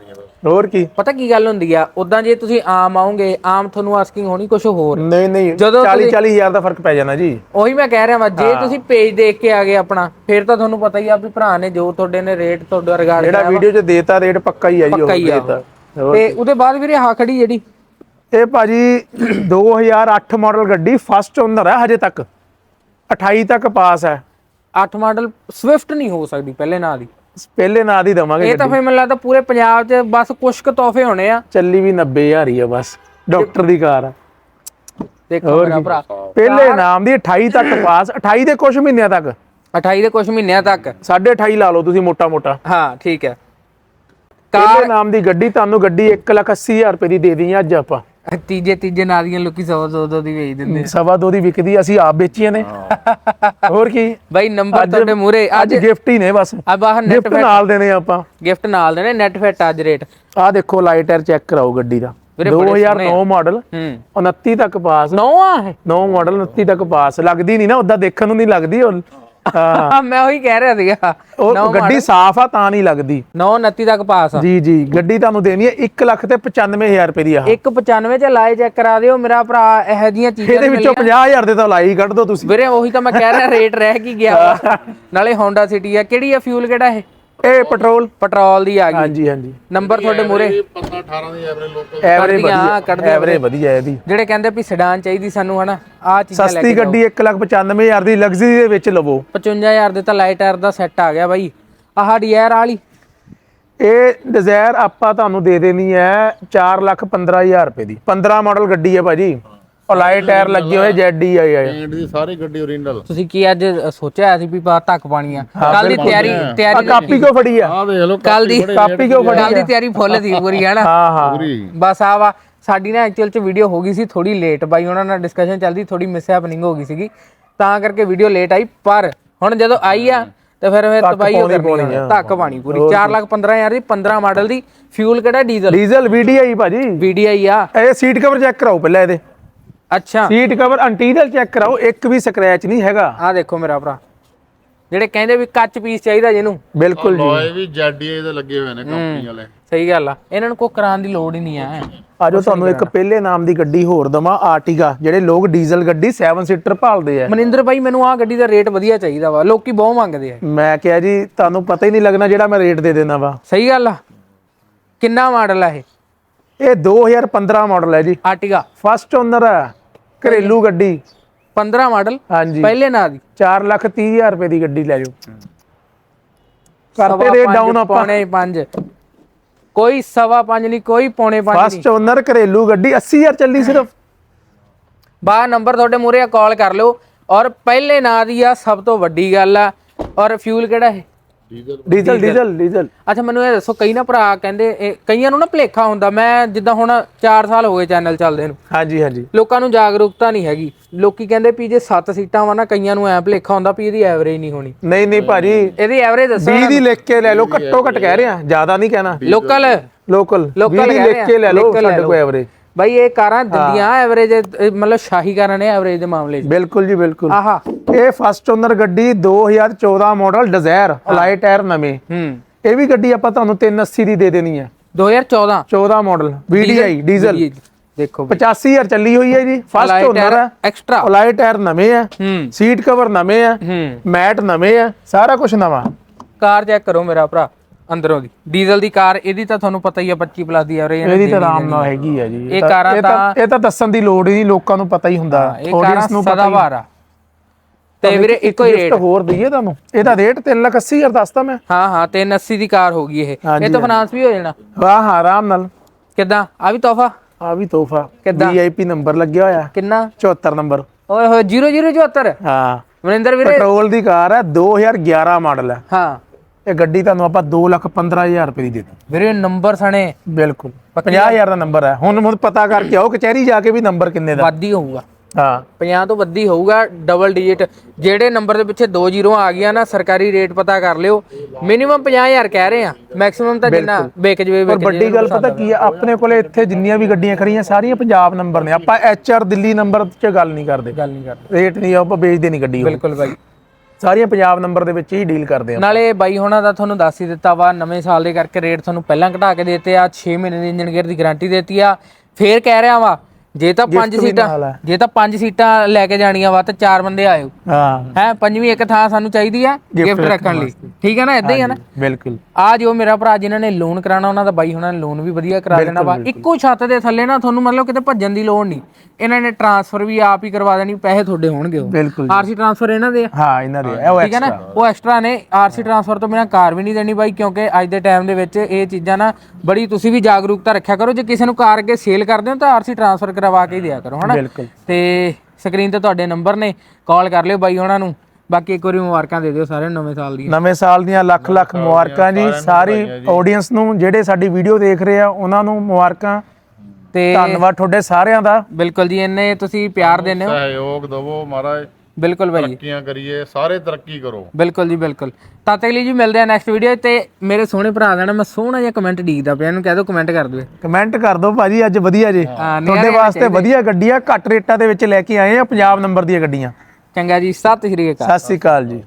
[SPEAKER 1] ਹੋਰ ਕੀ?
[SPEAKER 2] ਪਤਾ ਕੀ ਗੱਲ ਹੁੰਦੀ ਆ? ਉਦਾਂ ਜੇ ਤੁਸੀਂ ਆਮ ਆਉਂਗੇ ਆਮ ਤੁਹਾਨੂੰ ਆਸਕਿੰਗ ਹੋਣੀ ਕੁਝ ਹੋਰ।
[SPEAKER 1] ਨਹੀਂ ਨਹੀਂ
[SPEAKER 2] ਜਦੋਂ
[SPEAKER 1] 40
[SPEAKER 2] ਤੁਸੀਂ-
[SPEAKER 1] 40000 ਦਾ ਫ਼ਰਕ ਪੈ ਜਾਣਾ ਜੀ।
[SPEAKER 2] ਉਹੀ ਮੈਂ ਕਹਿ ਰਿਹਾ ਵਾ ਜੇ ਤੁਸੀਂ ਪੇਜ ਦੇਖ ਕੇ ਆ ਗਏ ਆਪਣਾ ਫਿਰ ਤਾਂ ਤੁਹਾਨੂੰ ਪਤਾ ਹੀ ਆ ਵੀ ਭਰਾ ਨੇ ਜੋ ਤੁਹਾਡੇ ਨੇ ਰੇਟ ਤੁਹਾਡਾ ਰਿਗਾਰਡ
[SPEAKER 1] ਜਿਹੜਾ ਵੀਡੀਓ 'ਚ ਦੇਤਾ ਰੇਟ ਪੱਕਾ ਹੀ ਆ ਜੀ ਉਹ
[SPEAKER 2] ਪੱਕਾ ਹੀ ਆ।
[SPEAKER 1] ਦੇਤਾ।
[SPEAKER 2] ਤੇ ਉਹਦੇ ਬਾਅਦ ਵੀਰੇ ਆਹ ਖੜੀ ਜਿਹੜੀ।
[SPEAKER 1] ਇਹ ਭਾਜੀ 2008 ਮਾਡਲ ਗੱਡੀ ਫਸਟ ਓਨਰ ਹੈ ਹਜੇ ਤੱਕ। 28 ਤੱਕ ਪਾਸ ਹੈ
[SPEAKER 2] 8 ਮਾਡਲ ਸਵਿਫਟ ਨਹੀਂ ਹੋ ਸਕਦੀ ਪਹਿਲੇ ਨਾਂ ਦੀ।
[SPEAKER 1] ਪਹਿਲੇ ਨਾਂ ਦੀ ਦਵਾਂਗੇ
[SPEAKER 2] ਇਹ ਤਾਂ ਫਿਰ ਮੈਨੂੰ ਲੱਗਦਾ ਪੂਰੇ ਪੰਜਾਬ 'ਚ ਬਸ ਕੁਝ ਕੁ ਤੋਹਫੇ ਹੋਣੇ ਆ।
[SPEAKER 1] ਚੱਲੀ ਵੀ 90000 ਹੀ ਆ ਬਸ। ਡਾਕਟਰ ਦੀ ਕਾਰ ਆ।
[SPEAKER 2] ਦੇਖੋ ਮੇਰਾ ਭਰਾ।
[SPEAKER 1] ਪਹਿਲੇ ਨਾਮ ਦੀ 28 ਤੱਕ ਪਾਸ। 28 ਦੇ ਕੁਝ ਮਹੀਨਿਆਂ ਤੱਕ।
[SPEAKER 2] 28 ਦੇ ਕੁਝ ਮਹੀਨਿਆਂ ਤੱਕ।
[SPEAKER 1] 28.5 ਲਾ ਲਓ ਤੁਸੀਂ ਮੋਟਾ ਮੋਟਾ।
[SPEAKER 2] ਹਾਂ ਠੀਕ ਹੈ।
[SPEAKER 1] ਪਹਿਲੇ ਨਾਮ ਦੀ ਗੱਡੀ ਤੁਹਾਨੂੰ ਗੱਡੀ 180000 ਰੁਪਏ ਦੀ ਦੇ ਦਈਏ ਅੱਜ ਆਪਾਂ।
[SPEAKER 2] ਤੀਜੇ ਤੀਜੇ ਨਾਂ ਦੀਆਂ ਲੋਕੀ 100 200 ਦੀ ਵੇਚ ਦਿੰਦੇ
[SPEAKER 1] ਸਵਾ ਦੋ ਦੀ ਵਿਕਦੀ ਅਸੀਂ ਆਪ ਵੇਚੀਆਂ ਨੇ। ਹੋਰ ਕੀ?
[SPEAKER 2] ਬਾਈ ਨੰਬਰ ਤੁਹਾਡੇ ਮੂਰੇ
[SPEAKER 1] ਅੱਜ ਗਿਫਟ ਹੀ ਨੇ ਬਸ।
[SPEAKER 2] ਆ ਬਾਹਰ ਨੈਟ
[SPEAKER 1] ਗਿਫਟ ਨਾਲ ਦੇਣੇ ਆਪਾਂ।
[SPEAKER 2] ਗਿਫਟ ਨਾਲ ਦੇ ਨੇ ਨੈਟ ਫਿਟ ਅੱਜ ਰੇਟ
[SPEAKER 1] ਆਹ ਦੇਖੋ ਲਾਈਟਰ ਚੈੱਕ ਕਰਾਓ ਗੱਡੀ ਦਾ।
[SPEAKER 2] ਵੀਰੇ ਬੜੇ
[SPEAKER 1] 2009 ਮਾਡਲ
[SPEAKER 2] ਹੂੰ।
[SPEAKER 1] 29 ਤੱਕ ਪਾਸ
[SPEAKER 2] ਨੋ ਆ ਇਹ
[SPEAKER 1] 9 ਮਾਡਲ 29 ਤੱਕ ਪਾਸ ਲੱਗਦੀ ਨਹੀਂ ਨਾ ਉਦਾਂ ਦੇਖਣ ਨੂੰ ਨਹੀਂ ਲੱਗਦੀ ਹਾਂ।
[SPEAKER 2] ਮੈਂ ਉਹੀ ਕਹਿ ਰਿਹਾ ਸੀਗਾ।
[SPEAKER 1] ਉਹ ਗੱਡੀ ਸਾਫ਼ ਆ ਤਾਂ ਨਹੀਂ ਲੱਗਦੀ।
[SPEAKER 2] 929 ਤੱਕ ਪਾਸ ਆ।
[SPEAKER 1] ਜੀ ਜੀ। ਗੱਡੀ ਤੁਹਾਨੂੰ ਦੇਣੀ ਹੈ 1 ਲੱਖ ਤੇ 95000 ਰੁਪਏ ਦੀ ਆ।
[SPEAKER 2] 195 ਚ ਲਾਏ ਚੈੱਕ ਕਰਾ ਦਿਓ ਮੇਰਾ ਭਰਾ ਇਹੋ ਜੀਆਂ ਚੀਜ਼ਾਂ
[SPEAKER 1] ਇਹਦੇ ਵਿੱਚੋਂ 50000 ਦੇ ਤਾਂ ਲਾਈ ਕੱਢ ਦੋ ਤੁਸੀਂ।
[SPEAKER 2] ਵੀਰੇ ਉਹੀ ਤਾਂ ਮੈਂ ਕਹਿ ਰਿਹਾ ਰੇਟ ਰਹਿ ਕੀ ਗਿਆ। [LAUGHS] ਨਾਲੇ ਹੋਂਡਾ ਸਿਟੀ ਆ। ਕਿਹੜੀ ਆ ਫਿਊਲ ਕਿਹੜਾ ਇਹ?
[SPEAKER 1] ਇਹ ਪੈਟਰੋਲ
[SPEAKER 2] ਪੈਟਰੋਲ ਦੀ ਆ ਗਈ।
[SPEAKER 1] ਹਾਂਜੀ ਹਾਂਜੀ।
[SPEAKER 2] ਨੰਬਰ ਤੁਹਾਡੇ ਮੂਰੇ
[SPEAKER 3] 15 18 ਦੀ ਐਵਰੇਜ ਲੋਕਲ
[SPEAKER 1] ਐਵਰੇਜ
[SPEAKER 2] ਕੱਢਦੀਆਂ,
[SPEAKER 1] ਵਧੀਆ
[SPEAKER 2] ਕੱਢਦੀਆਂ।
[SPEAKER 1] ਐਵਰੇਜ ਵਧੀਆ ਇਹਦੀ।
[SPEAKER 2] ਜਿਹੜੇ ਕਹਿੰਦੇ ਵੀ ਸੈਡਾਨ ਚਾਹੀਦੀ ਸਾਨੂੰ ਹਨਾ ਆ ਚੀਜ਼ਾਂ ਲੈ
[SPEAKER 1] ਸਸਤੀ ਗੱਡੀ 195000 ਦੀ ਲਗਜ਼ਰੀ ਦੇ ਵਿੱਚ ਲਵੋ।
[SPEAKER 2] 55000 ਦੇ ਤਾਂ ਲਾਈਟ 에ਅਰ ਦਾ ਸੈੱਟ ਆ ਗਿਆ ਬਾਈ। ਆਹ ਡੀਆਰ ਵਾਲੀ।
[SPEAKER 1] ਇਹ ਡਿਜ਼ਾਇਰ ਆਪਾਂ ਤੁਹਾਨੂੰ ਦੇ ਦੇਣੀ ਹੈ 415000 ਰੁਪਏ ਦੀ। 15 ਮਾਡਲ ਗੱਡੀ ਹੈ ਭਾਜੀ। ਲਾਈਟ ਟਾਇਰ ਲੱਗੇ ਹੋਏ ਜੈਡੀ ਆਈ ਆਏ
[SPEAKER 3] ਪੇਂਟ ਦੀ ਸਾਰੀ ਗੱਡੀ ਓਰੀਜਨਲ
[SPEAKER 2] ਤੁਸੀਂ ਕੀ ਅੱਜ ਸੋਚਿਆ ਸੀ ਵੀ ਬਾ ਧੱਕ ਪਾਣੀ ਆ? ਕੱਲ ਦੀ ਤਿਆਰੀ
[SPEAKER 1] ਆ
[SPEAKER 2] ਤਿਆਰੀ
[SPEAKER 1] ਕਾਪੀ ਕਿਉਂ ਫੜੀ ਆ?
[SPEAKER 3] ਆਹ ਦੇਖ ਲਓ
[SPEAKER 2] ਕੱਲ ਦੀ
[SPEAKER 1] ਕਾਪੀ ਕਿਉਂ ਫੜੀ
[SPEAKER 2] ਕੱਲ ਦੀ ਤਿਆਰੀ ਫੁੱਲ ਸੀ ਪੂਰੀ ਹੈ ਨਾ?
[SPEAKER 1] ਹਾਂ ਹਾਂ।
[SPEAKER 3] ਪੂਰੀ।
[SPEAKER 2] ਬਸ ਆ ਵਾ ਸਾਡੀ ਨਾ ਐਕਚੁਅਲ ਚ ਵੀਡੀਓ ਹੋ ਗਈ ਸੀ ਥੋੜੀ ਲੇਟ ਬਾਈ ਉਹਨਾਂ ਨਾਲ ਡਿਸਕਸ਼ਨ ਚੱਲਦੀ ਥੋੜੀ ਮਿਸ ਹੈਪਨਿੰਗ ਹੋ ਗਈ ਸੀਗੀ। ਤਾਂ ਕਰਕੇ ਵੀਡੀਓ ਲੇਟ ਆਈ ਪਰ ਹੁਣ ਜਦੋਂ ਆਈ ਆ ਤੇ ਫਿਰ ਫਿਰ ਤਬਾਈ ਹੋ
[SPEAKER 1] ਆ।
[SPEAKER 2] ਧੱਕ ਪਾਣੀ ਪੂਰੀ। 4 ਲੱਖ 15000 ਦੀ 15 ਮਾਡਲ ਦੀ ਫਿਊਲ ਕਿਹੜਾ ਡੀਜ਼ਲ
[SPEAKER 1] ਡੀਜ਼ਲ ਵੀਡੀਆਈ ਭਾਜੀ।
[SPEAKER 2] ਵੀਡੀਆਈ ਆ।
[SPEAKER 1] ਇਹ ਸੀਟ ਕਵਰ ਚੈੱਕ ਕਰਾਓ ਪਹਿਲਾਂ ਇਹਦੇ।
[SPEAKER 2] ਅੱਛਾ।
[SPEAKER 1] ਸੀਟ ਕਵਰ ਇੰਟੀਰੀਅਰ ਚੈੱਕ ਕਰਾਓ ਇੱਕ ਵੀ ਸਕ੍ਰੈਚ ਨਹੀਂ ਹੈਗਾ।
[SPEAKER 2] ਆ ਦੇਖੋ ਮੇਰਾ ਭਰਾ ਜਿਹੜੇ ਕਹਿੰਦੇ ਵੀ ਕੱਚ ਪੀਸ ਚਾਹੀਦਾ ਜਿਹਨੂੰ।
[SPEAKER 1] ਬਿਲਕੁਲ ਜੀ।
[SPEAKER 3] ਲੋਏ ਵੀ ਜੈਡੀ ਦੇ ਲੱਗੇ ਹੋਏ ਨੇ ਕੰਪਨੀ ਵਾਲੇ।
[SPEAKER 2] ਸਹੀ ਗੱਲ ਆ। ਇਹਨਾਂ ਨੂੰ ਕੋਈ ਕਰਾਉਣ ਦੀ ਲੋੜ ਹੀ ਨਹੀਂ ਆ
[SPEAKER 1] ਆਜੋ ਤੁਹਾਨੂੰ ਇੱਕ ਪਹਿਲੇ ਨਾਮ ਦੀ ਗੱਡੀ ਹੋਰ ਦਵਾਂ ਆਰਟੀਗਾ ਜਿਹੜੇ ਲੋਕ ਡੀਜ਼ਲ ਗੱਡੀ 7 ਸੀਟਰ ਭਾਲਦੇ ਆ।
[SPEAKER 2] ਮਨਿੰਦਰ ਭਾਈ ਮੈਨੂੰ ਆ ਗੱਡੀ ਦਾ ਰੇਟ ਵਧੀਆ ਚਾਹੀਦਾ ਵਾ। ਲੋਕੀ ਬਹੁਤ ਮੰਗਦੇ ਆ।
[SPEAKER 1] ਮੈਂ ਕਿਹਾ ਜੀ ਤੁਹਾਨੂੰ ਪਤਾ ਹੀ ਨਹੀਂ ਲੱਗਣਾ ਜਿਹੜਾ ਮੈਂ ਰੇਟ ਦੇ ਦੇਣਾ ਵਾ।
[SPEAKER 2] ਸਹੀ ਗੱਲ ਆ। ਕਿੰਨਾ ਮਾਡਲ ਆ ਇਹ?
[SPEAKER 1] ਇਹ 2015 ਮਾਡਲ ਹੈ ਜੀ।
[SPEAKER 2] ਆਰਟੀਗਾ।
[SPEAKER 1] ਫਸਟ ਓਨਰ ਹੈ ਘਰੇਲੂ ਗੱਡੀ।
[SPEAKER 2] 15 ਮਾਡਲ
[SPEAKER 1] ਹਾਂਜੀ।
[SPEAKER 2] ਪਹਿਲੇ ਨਾਂ ਦੀ।
[SPEAKER 1] 4 ਲੱਖ 30 ਹਜ਼ਾਰ ਰੁਪਏ ਦੀ ਗੱਡੀ ਲੈ ਜਾਓ। ਕਰਤੇ
[SPEAKER 2] ਪੰਜ,
[SPEAKER 1] ਡਾਊਨ ਆਪਾਂ।
[SPEAKER 2] ਪੌਣੇ 5 ਕੋਈ ਸਵਾ 5 ਨਹੀਂ ਕੋਈ ਪੌਣੇ 5 ਨਹੀਂ।
[SPEAKER 1] ਫਸਟ ਓਨਰ ਘਰੇਲੂ ਗੱਡੀ 80000 ਚੱਲੀ ਸਿਰਫ।
[SPEAKER 2] ਬਾ ਨੰਬਰ ਤੁਹਾਡੇ ਮੂਰੇ ਆ ਕਾਲ ਕਰ ਲਿਓ। ਔਰ ਪਹਿਲੇ ਨਾਂ ਦੀ ਆ ਸਭ ਤੋਂ ਵੱਡੀ ਗੱਲ ਆ। ਔਰ ਫਿਊਲ ਕਿਹੜਾ ਇਹ
[SPEAKER 3] ਡੀਜ਼ਲ
[SPEAKER 1] ਡੀਜ਼ਲ ਡੀਜ਼ਲ ਡੀਜ਼ਲ
[SPEAKER 2] ਅੱਛਾ ਮੈਨੂੰ ਇਹ ਦੱਸੋ ਕਈ ਨਾ ਭਰਾ ਕਹਿੰਦੇ ਇਹ- ਕਈਆਂ ਨੂੰ ਨਾ ਭਲੇਖਾ ਹੁੰਦਾ ਮੈਂ ਜਿੱਦਾਂ ਹੁਣ 4 ਸਾਲ ਹੋ ਗਏ ਚੈਨਲ ਚੱਲਦੇ ਨੂੰ।
[SPEAKER 1] ਹਾਂਜੀ ਹਾਂਜੀ।
[SPEAKER 2] ਲੋਕਾਂ ਨੂੰ ਜਾਗਰੂਕਤਾ ਨਹੀਂ ਹੈਗੀ। ਲੋਕੀ ਕਹਿੰਦੇ ਵੀ ਜੇ 7 ਸੀਟਾਂ ਵਾ ਨਾ ਕਈਆਂ ਨੂੰ ਐ ਭਲੇਖਾ ਹੁੰਦਾ ਵੀ ਇਹਦੀ ਐਵਰੇਜ ਨਹੀਂ ਹੋਣੀ।
[SPEAKER 1] ਨਹੀਂ ਨਹੀਂ ਭਾਜੀ।
[SPEAKER 2] ਇਹਦੀ ਐਵਰੇਜ ਦੱਸੋ
[SPEAKER 1] 20 ਦੀ ਲਿਖ ਕੇ ਲੈ ਲਓ ਘੱਟੋ ਘੱਟ ਕਹਿ ਰਿਹਾ ਜ਼ਿਆਦਾ ਨਹੀਂ ਕਹਿਣਾ।
[SPEAKER 2] ਲੋਕਲ
[SPEAKER 1] ਲੋਕਲ
[SPEAKER 2] ਲੋਕਲ
[SPEAKER 1] 20 ਦੀ
[SPEAKER 2] ਕਹਿ
[SPEAKER 1] ਲਿਖ ਕੇ ਲੈ ਲਓ ਸਾਡੇ ਕੋਲ। ਐਵਰੇਜ
[SPEAKER 2] ਬਾਈ ਇਹ ਕਾਰਾਂ ਦਿੰਦੀਆਂ ਐਵਰੇਜ ਮਤਲਬ ਸ਼ਾਹੀ ਕਾਰਾਂ ਨੇ ਐਵਰੇਜ ਦੇ ਮਾਮਲੇ 'ਚ।
[SPEAKER 1] ਬਿਲਕੁਲ ਜੀ ਬਿਲਕੁਲ।
[SPEAKER 2] ਆਹਾ।
[SPEAKER 1] ਇਹ ਫਸਟ ਓਨਰ ਗੱਡੀ 2014 ਮਾਡਲ ਡਿਜ਼ਾਇਰ ਅਲਾਈ ਟਾਇਰ ਨਵੇਂ।
[SPEAKER 2] ਹੂੰ।
[SPEAKER 1] ਇਹ ਵੀ ਗੱਡੀ ਆਪਾਂ ਤੁਹਾਨੂੰ 380 ਦੀ ਦੇ ਦੇਣੀ ਹੈ।
[SPEAKER 2] 2014
[SPEAKER 1] 14 ਮਾਡਲ VDI ਡੀਜ਼ਲ।
[SPEAKER 2] ਦੇਖੋ
[SPEAKER 1] 85000 ਚੱਲੀ ਹੋਈ ਹੈ ਜੀ ਫਸਟ ਓਨਰ ਹੈ।
[SPEAKER 2] ਐਕਸਟਰਾ
[SPEAKER 1] ਅਲਾਈ ਟਾਇਰ ਨਵੇਂ ਆ
[SPEAKER 2] ਹੂੰ।
[SPEAKER 1] ਸੀਟ ਕਵਰ ਨਵੇਂ ਆ
[SPEAKER 2] ਹੂੰ।
[SPEAKER 1] ਮੈਟ ਨਵੇਂ ਆ ਸਾਰਾ ਕੁਝ ਨਵਾਂ।
[SPEAKER 2] ਕਾਰ ਚੈੱਕ ਕਰੋ ਮੇਰਾ ਭਰਾ ਅੰਦਰੋਂ ਦੀ। ਡੀਜ਼ਲ ਦੀ ਕਾਰ ਇਹਦੀ ਤਾਂ ਤੁਹਾਨੂੰ ਪਤਾ ਹੀ ਆ 25 ਪਲੱਸ ਦੀ ਐਵਰੇਜ
[SPEAKER 1] ਇਹਦੀ ਤਾਂ ਆਰਾਮ ਨਾਲ ਹੈਗੀ ਆ ਜੀ।
[SPEAKER 2] ਇਹ ਕਾਰਾਂ
[SPEAKER 1] ਤਾਂ ਇਹ ਤਾਂ ਦੱਸਣ ਦੀ ਲੋੜ ਹੀ ਨਹੀਂ ਲੋਕਾਂ ਨੂੰ ਪਤਾ ਹੀ ਹੁੰਦਾ।
[SPEAKER 2] ਇਹ ਕਾਰਾਂ
[SPEAKER 1] ਆਡੀਅנס ਨੂੰ ਪਤਾ
[SPEAKER 2] ਸਦਾ
[SPEAKER 1] ਹੀ
[SPEAKER 2] ਵਾਰ ਆ। ਤੇ ਵੀਰੇ ਇੱਕੋ ਹੀ ਰੇਟ
[SPEAKER 1] ਹੋਰ ਦਈਏ ਤੁਹਾਨੂੰ। ਇਹਦਾ ਰੇਟ 380000 ਦੱਸਤਾ ਮੈਂ।
[SPEAKER 2] ਹਾਂ ਹਾਂ 380 ਦੀ ਕਾਰ ਹੋ ਗਈ ਇਹ। ਇਹ ਤਾਂ ਫਾਈਨਾਂਸ ਵੀ ਹੋ ਜਾਣਾ।
[SPEAKER 1] ਵਾਹ ਹਾਂ ਆਰਾਮ ਨਾਲ।
[SPEAKER 2] ਕਿੱਦਾਂ? ਆ ਵੀ ਤੋਹਫਾ?
[SPEAKER 1] ਆ ਵੀ ਤੋਹਫਾ।
[SPEAKER 2] ਕਿੱਦਾਂ?
[SPEAKER 1] ਵੀਆਈਪੀ ਨੰਬਰ ਲੱਗਿਆ ਹੋਇਆ।
[SPEAKER 2] ਕਿੰਨਾ?
[SPEAKER 1] 74 ਨੰਬਰ
[SPEAKER 2] ਓਏ ਹੋਏ 0074
[SPEAKER 1] ਹਾਂ।
[SPEAKER 2] ਮਨਿੰਦਰ ਵੀਰੇ।
[SPEAKER 1] ਪੈਟਰੋਲ ਦੀ ਕਾਰ ਹੈ 2011 ਮਾਡਲ ਹੈ।
[SPEAKER 2] ਹਾਂ।
[SPEAKER 1] ਇਹ ਗੱਡੀ ਤੁਹਾਨੂੰ ਆਪਾਂ 215000 ਰੁਪਏ ਦੀ ਦੇ ਦਾਂ
[SPEAKER 2] ਵੀਰੇ ਨੰਬਰ ਸਣੇ।
[SPEAKER 1] ਬਿਲਕੁਲ। 50000 ਦਾ ਨੰਬਰ ਹੈ। ਹੁਣ ਹੁਣ ਪਤਾ ਕਰਕੇ ਆਓ ਕਚਹਿਰੀ ਜਾ ਕੇ ਵੀ ਨੰਬਰ ਕਿੰਨੇ ਦਾ।
[SPEAKER 2] ਹੀ ਹੋਊਗਾ।
[SPEAKER 1] ਹਾਂ।
[SPEAKER 2] 50 ਤੋਂ ਵੱਧ ਹੀ ਹੋਊਗਾ ਡਬਲ ਡਿਜਿਟ ਜਿਹੜੇ ਨੰਬਰ ਦੇ ਪਿੱਛੇ ਦੋ ਜ਼ੀਰੋ ਆ ਗਿਆ ਨਾ ਸਰਕਾਰੀ ਰੇਟ ਪਤਾ ਕਰ ਲਿਓ। ਮਿਨੀਮਮ 50000 ਕਹਿ ਰਹੇ ਆ। ਮੈਕਸਿਮਮ ਤਾਂ ਜਿੰਨਾ ਵੇਚ ਜਵੇ
[SPEAKER 1] ਪਰ ਵੱਡੀ ਗੱਲ ਪਤਾ ਕੀ ਹੈ ਆਪਣੇ ਕੋਲੇ ਇੱਥੇ ਜਿੰਨੀਆਂ ਵੀ ਗੱਡੀਆਂ ਖੜੀਆਂ ਸਾਰੀਆਂ ਪੰਜਾਬ ਨੰਬਰ ਨੇ। ਆਪਾਂ ਐਚਆਰ ਦਿੱਲੀ ਨੰਬਰ 'ਚ ਗੱਲ ਨਹੀਂ ਕਰਦੇ।
[SPEAKER 2] ਗੱਲ ਨਹੀਂ ਕਰਦੇ।
[SPEAKER 1] ਰੇਟ ਨਹੀਂ ਆਪਾਂ ਵੇਚਦੇ ਨਹੀਂ ਗੱਡੀ।
[SPEAKER 2] ਬਿਲਕੁਲ ਬਾਈ।
[SPEAKER 1] ਸਾਰੀਆਂ ਪੰਜਾਬ ਨੰਬਰ ਦੇ ਵਿੱਚ ਹੀ ਡੀਲ ਕਰਦੇ ਆ
[SPEAKER 2] ਨਾਲੇ ਬਾਈ ਹੋਣਾ ਦਾ ਤੁਹਾਨੂੰ ਦੱਸ ਹੀ ਦਿੱਤਾ ਵਾ ਨਵੇਂ ਸਾਲ ਦੇ ਕਰਕੇ ਰੇਟ ਤੁਹਾਨੂੰ ਪਹਿਲਾਂ ਘਟਾ ਕੇ ਦਿੱਤੇ ਆ 6 ਮਹੀਨੇ ਦੀ ਇੰਜਨ ਗੇਅਰ ਦੀ ਗਾਰੰਟੀ ਦਿੱਤੀ ਆ। ਫੇਰ ਕਹਿ ਰਿਹਾ ਵਾ ਜੇ ਤਾਂ ਪੰਜ
[SPEAKER 1] ਵੀ
[SPEAKER 2] ਸੀਟਾਂ
[SPEAKER 1] ਨਾਲ ਹੈ।
[SPEAKER 2] ਜੇ ਤਾਂ ਪੰਜ ਸੀਟਾਂ ਲੈ ਕੇ ਜਾਣੀਆਂ ਵਾ ਤਾਂ ਚਾਰ ਬੰਦੇ ਆਇਓ।
[SPEAKER 1] ਹਾਂ।
[SPEAKER 2] ਹੈ ਪੰਜਵੀਂ ਇੱਕ ਥਾਂ ਸਾਨੂੰ ਚਾਹੀਦੀ ਆ
[SPEAKER 1] Gift
[SPEAKER 2] ਗਿਫਟ ਰੱਖਣ ਲਈ। ਠੀਕ ਹੈ ਨਾ ਇਦਾਂ ਹੀ ਆ ਨਾ?
[SPEAKER 1] ਬਿਲਕੁਲ।
[SPEAKER 2] ਆ ਜੋ ਮੇਰਾ ਭਰਾ ਜਿਨ੍ਹਾਂ ਨੇ ਲੋਨ ਕਰਾਣਾ ਉਹਨਾਂ ਦਾ ਬਾਈ ਹੁਣਾਂ ਨੇ ਲੋਨ ਵੀ ਵਧੀਆ ਕਰਾ ਦੇਣਾ ਵਾ। ਇੱਕੋ ਛੱਤ ਦੇ ਥੱਲੇ ਨਾ ਤੁਹਾਨੂੰ ਮਤਲਬ ਕਿਤੇ ਭੱਜਣ ਦੀ ਲੋੜ ਨਹੀਂ। ਇਹਨਾਂ ਨੇ ਟਰਾਂਸਫਰ ਵੀ ਆਪ ਹੀ ਕਰਵਾ ਦੇਣੀ ਪੈਸੇ ਤੁਹਾਡੇ ਹੋਣਗੇ ਉਹ।
[SPEAKER 1] ਬਿਲਕੁਲ।
[SPEAKER 2] ਆਰਸੀ ਟਰਾਂਸਫਰ ਇਹਨਾਂ ਦੇ ਆ।
[SPEAKER 1] ਹਾਂ ਇਹਨਾਂ ਦੇ ਇਹ ਉਹ
[SPEAKER 2] ਠੀਕ ਹੈ ਨਾ? ਉਹ ਐਕਸਟਰਾ ਨੇ। ਆਰਸੀ ਟਰਾਂਸਫਰ ਤੋਂ ਬਿਨਾ ਕਾਰ ਵੀ ਨਹੀਂ ਦੇਣੀ ਬਾਈ ਕਿਉਂਕਿ ਅੱਜ ਦੇ ਟਾਈਮ ਦੇ ਵਿੱਚ ਇਹ ਚੀਜ਼ਾਂ ਨਾ ਬੜੀ ਤੁਸੀਂ ਵੀ ਜਾਗਰੂਕਤਾ ਰੱਖਿਆ ਕਰੋ। ਜੇ ਕਿਸੇ ਨੂੰ ਕਾਰ ਅੱਗੇ ਸੇਲ ਕਰਦੇ ਹੋ ਤਾਂ ਆਰਸੀ ਟਰਾਂਸਫਰ ਕਰਵਾ ਕੇ ਹੀ ਦਿਆ ਕਰੋ ਹਨਾ?
[SPEAKER 1] ਬਿਲਕੁਲ।
[SPEAKER 2] ਤੇ ਸਕਰੀਨ ਤੇ ਤੁਹਾਡੇ ਨੰਬਰ ਨੇ ਕਾਲ ਕਰ ਲਿਓ ਬਾਈ ਉਹਨਾਂ ਨੂੰ। ਬਾਕੀ ਇੱਕ ਵਾਰੀ ਮੁਬਾਰਕਾਂ ਦੇ ਦਿਓ ਸਾਰਿਆਂ ਨੂੰ ਨਵੇਂ ਸਾਲ ਦੀਆਂ।
[SPEAKER 1] ਨਵੇਂ ਸਾਲ ਦੀਆਂ ਲੱਖ ਲੱਖ ਮੁਬਾਰਕਾਂ ਜੀ। ਸਾਰੀ ਆਡੀਅנס ਨੂੰ ਜਿਹੜੇ ਸਾਡੀ ਵੀਡੀਓ ਦੇਖ ਰਹੇ ਆ ਉਹਨਾਂ ਨੂੰ ਮੁਬਾਰਕਾਂ।
[SPEAKER 2] ਤੇ
[SPEAKER 1] ਧੰਨਵਾਦ ਤੁਹਾਡੇ ਸਾਰਿਆਂ ਦਾ।
[SPEAKER 2] ਬਿਲਕੁਲ ਜੀ ਇੰਨੇ ਤੁਸੀਂ ਪਿਆਰ ਦਿੰਦੇ ਹੋ।
[SPEAKER 3] ਸਹਿਯੋਗ ਦਵੋ ਮਹਾਰਾਜ।
[SPEAKER 2] ਬਿਲਕੁਲ ਜੀ।
[SPEAKER 3] ਤਰੱਕੀਆਂ ਕਰੀਏ ਸਾਰੇ ਤਰੱਕੀ ਕਰੋ।
[SPEAKER 2] ਬਿਲਕੁਲ ਜੀ ਬਿਲਕੁਲ। ਤਾਂ ਤੱਕ ਲਈ ਜੀ ਮਿਲਦੇ ਆ ਨੈਕਸਟ ਵੀਡੀਓ ਤੇ। ਮੇਰੇ ਸੋਹਣੇ ਭਰਾ ਦਾ ਨਾ ਮੈਂ ਸੋਹਣਾ ਜਿਹਾ ਕਮੈਂਟ ਡੀਕਦਾ ਪਿਆ ਇਹਨੂੰ ਕਹਿ ਦਿਓ ਕਮੈਂਟ ਕਰ ਦਿਓ।
[SPEAKER 1] ਕਮੈਂਟ ਕਰ ਦਿਓ ਭਾਜੀ ਅੱਜ ਵਧੀਆ ਜੀ। ਤੁਹਾਡੇ ਵਾਸਤੇ ਵਧੀਆ ਗੱਡੀ ਆ ਘੱਟ ਰੇਟਾਂ ਦੇ ਵਿੱਚ ਲੈ ਕੇ ਆਏ ਆ ਪੰਜਾਬ ਨੰਬਰ ਦੀਆਂ ਗੱਡੀਆਂ।
[SPEAKER 2] ਚੰਗਾ ਜੀ ਸਤਿ ਸ਼੍ਰੀ ਅਕਾਲ।
[SPEAKER 1] ਸਤਿ ਸ੍ਰੀ ਅਕਾਲ ਜੀ।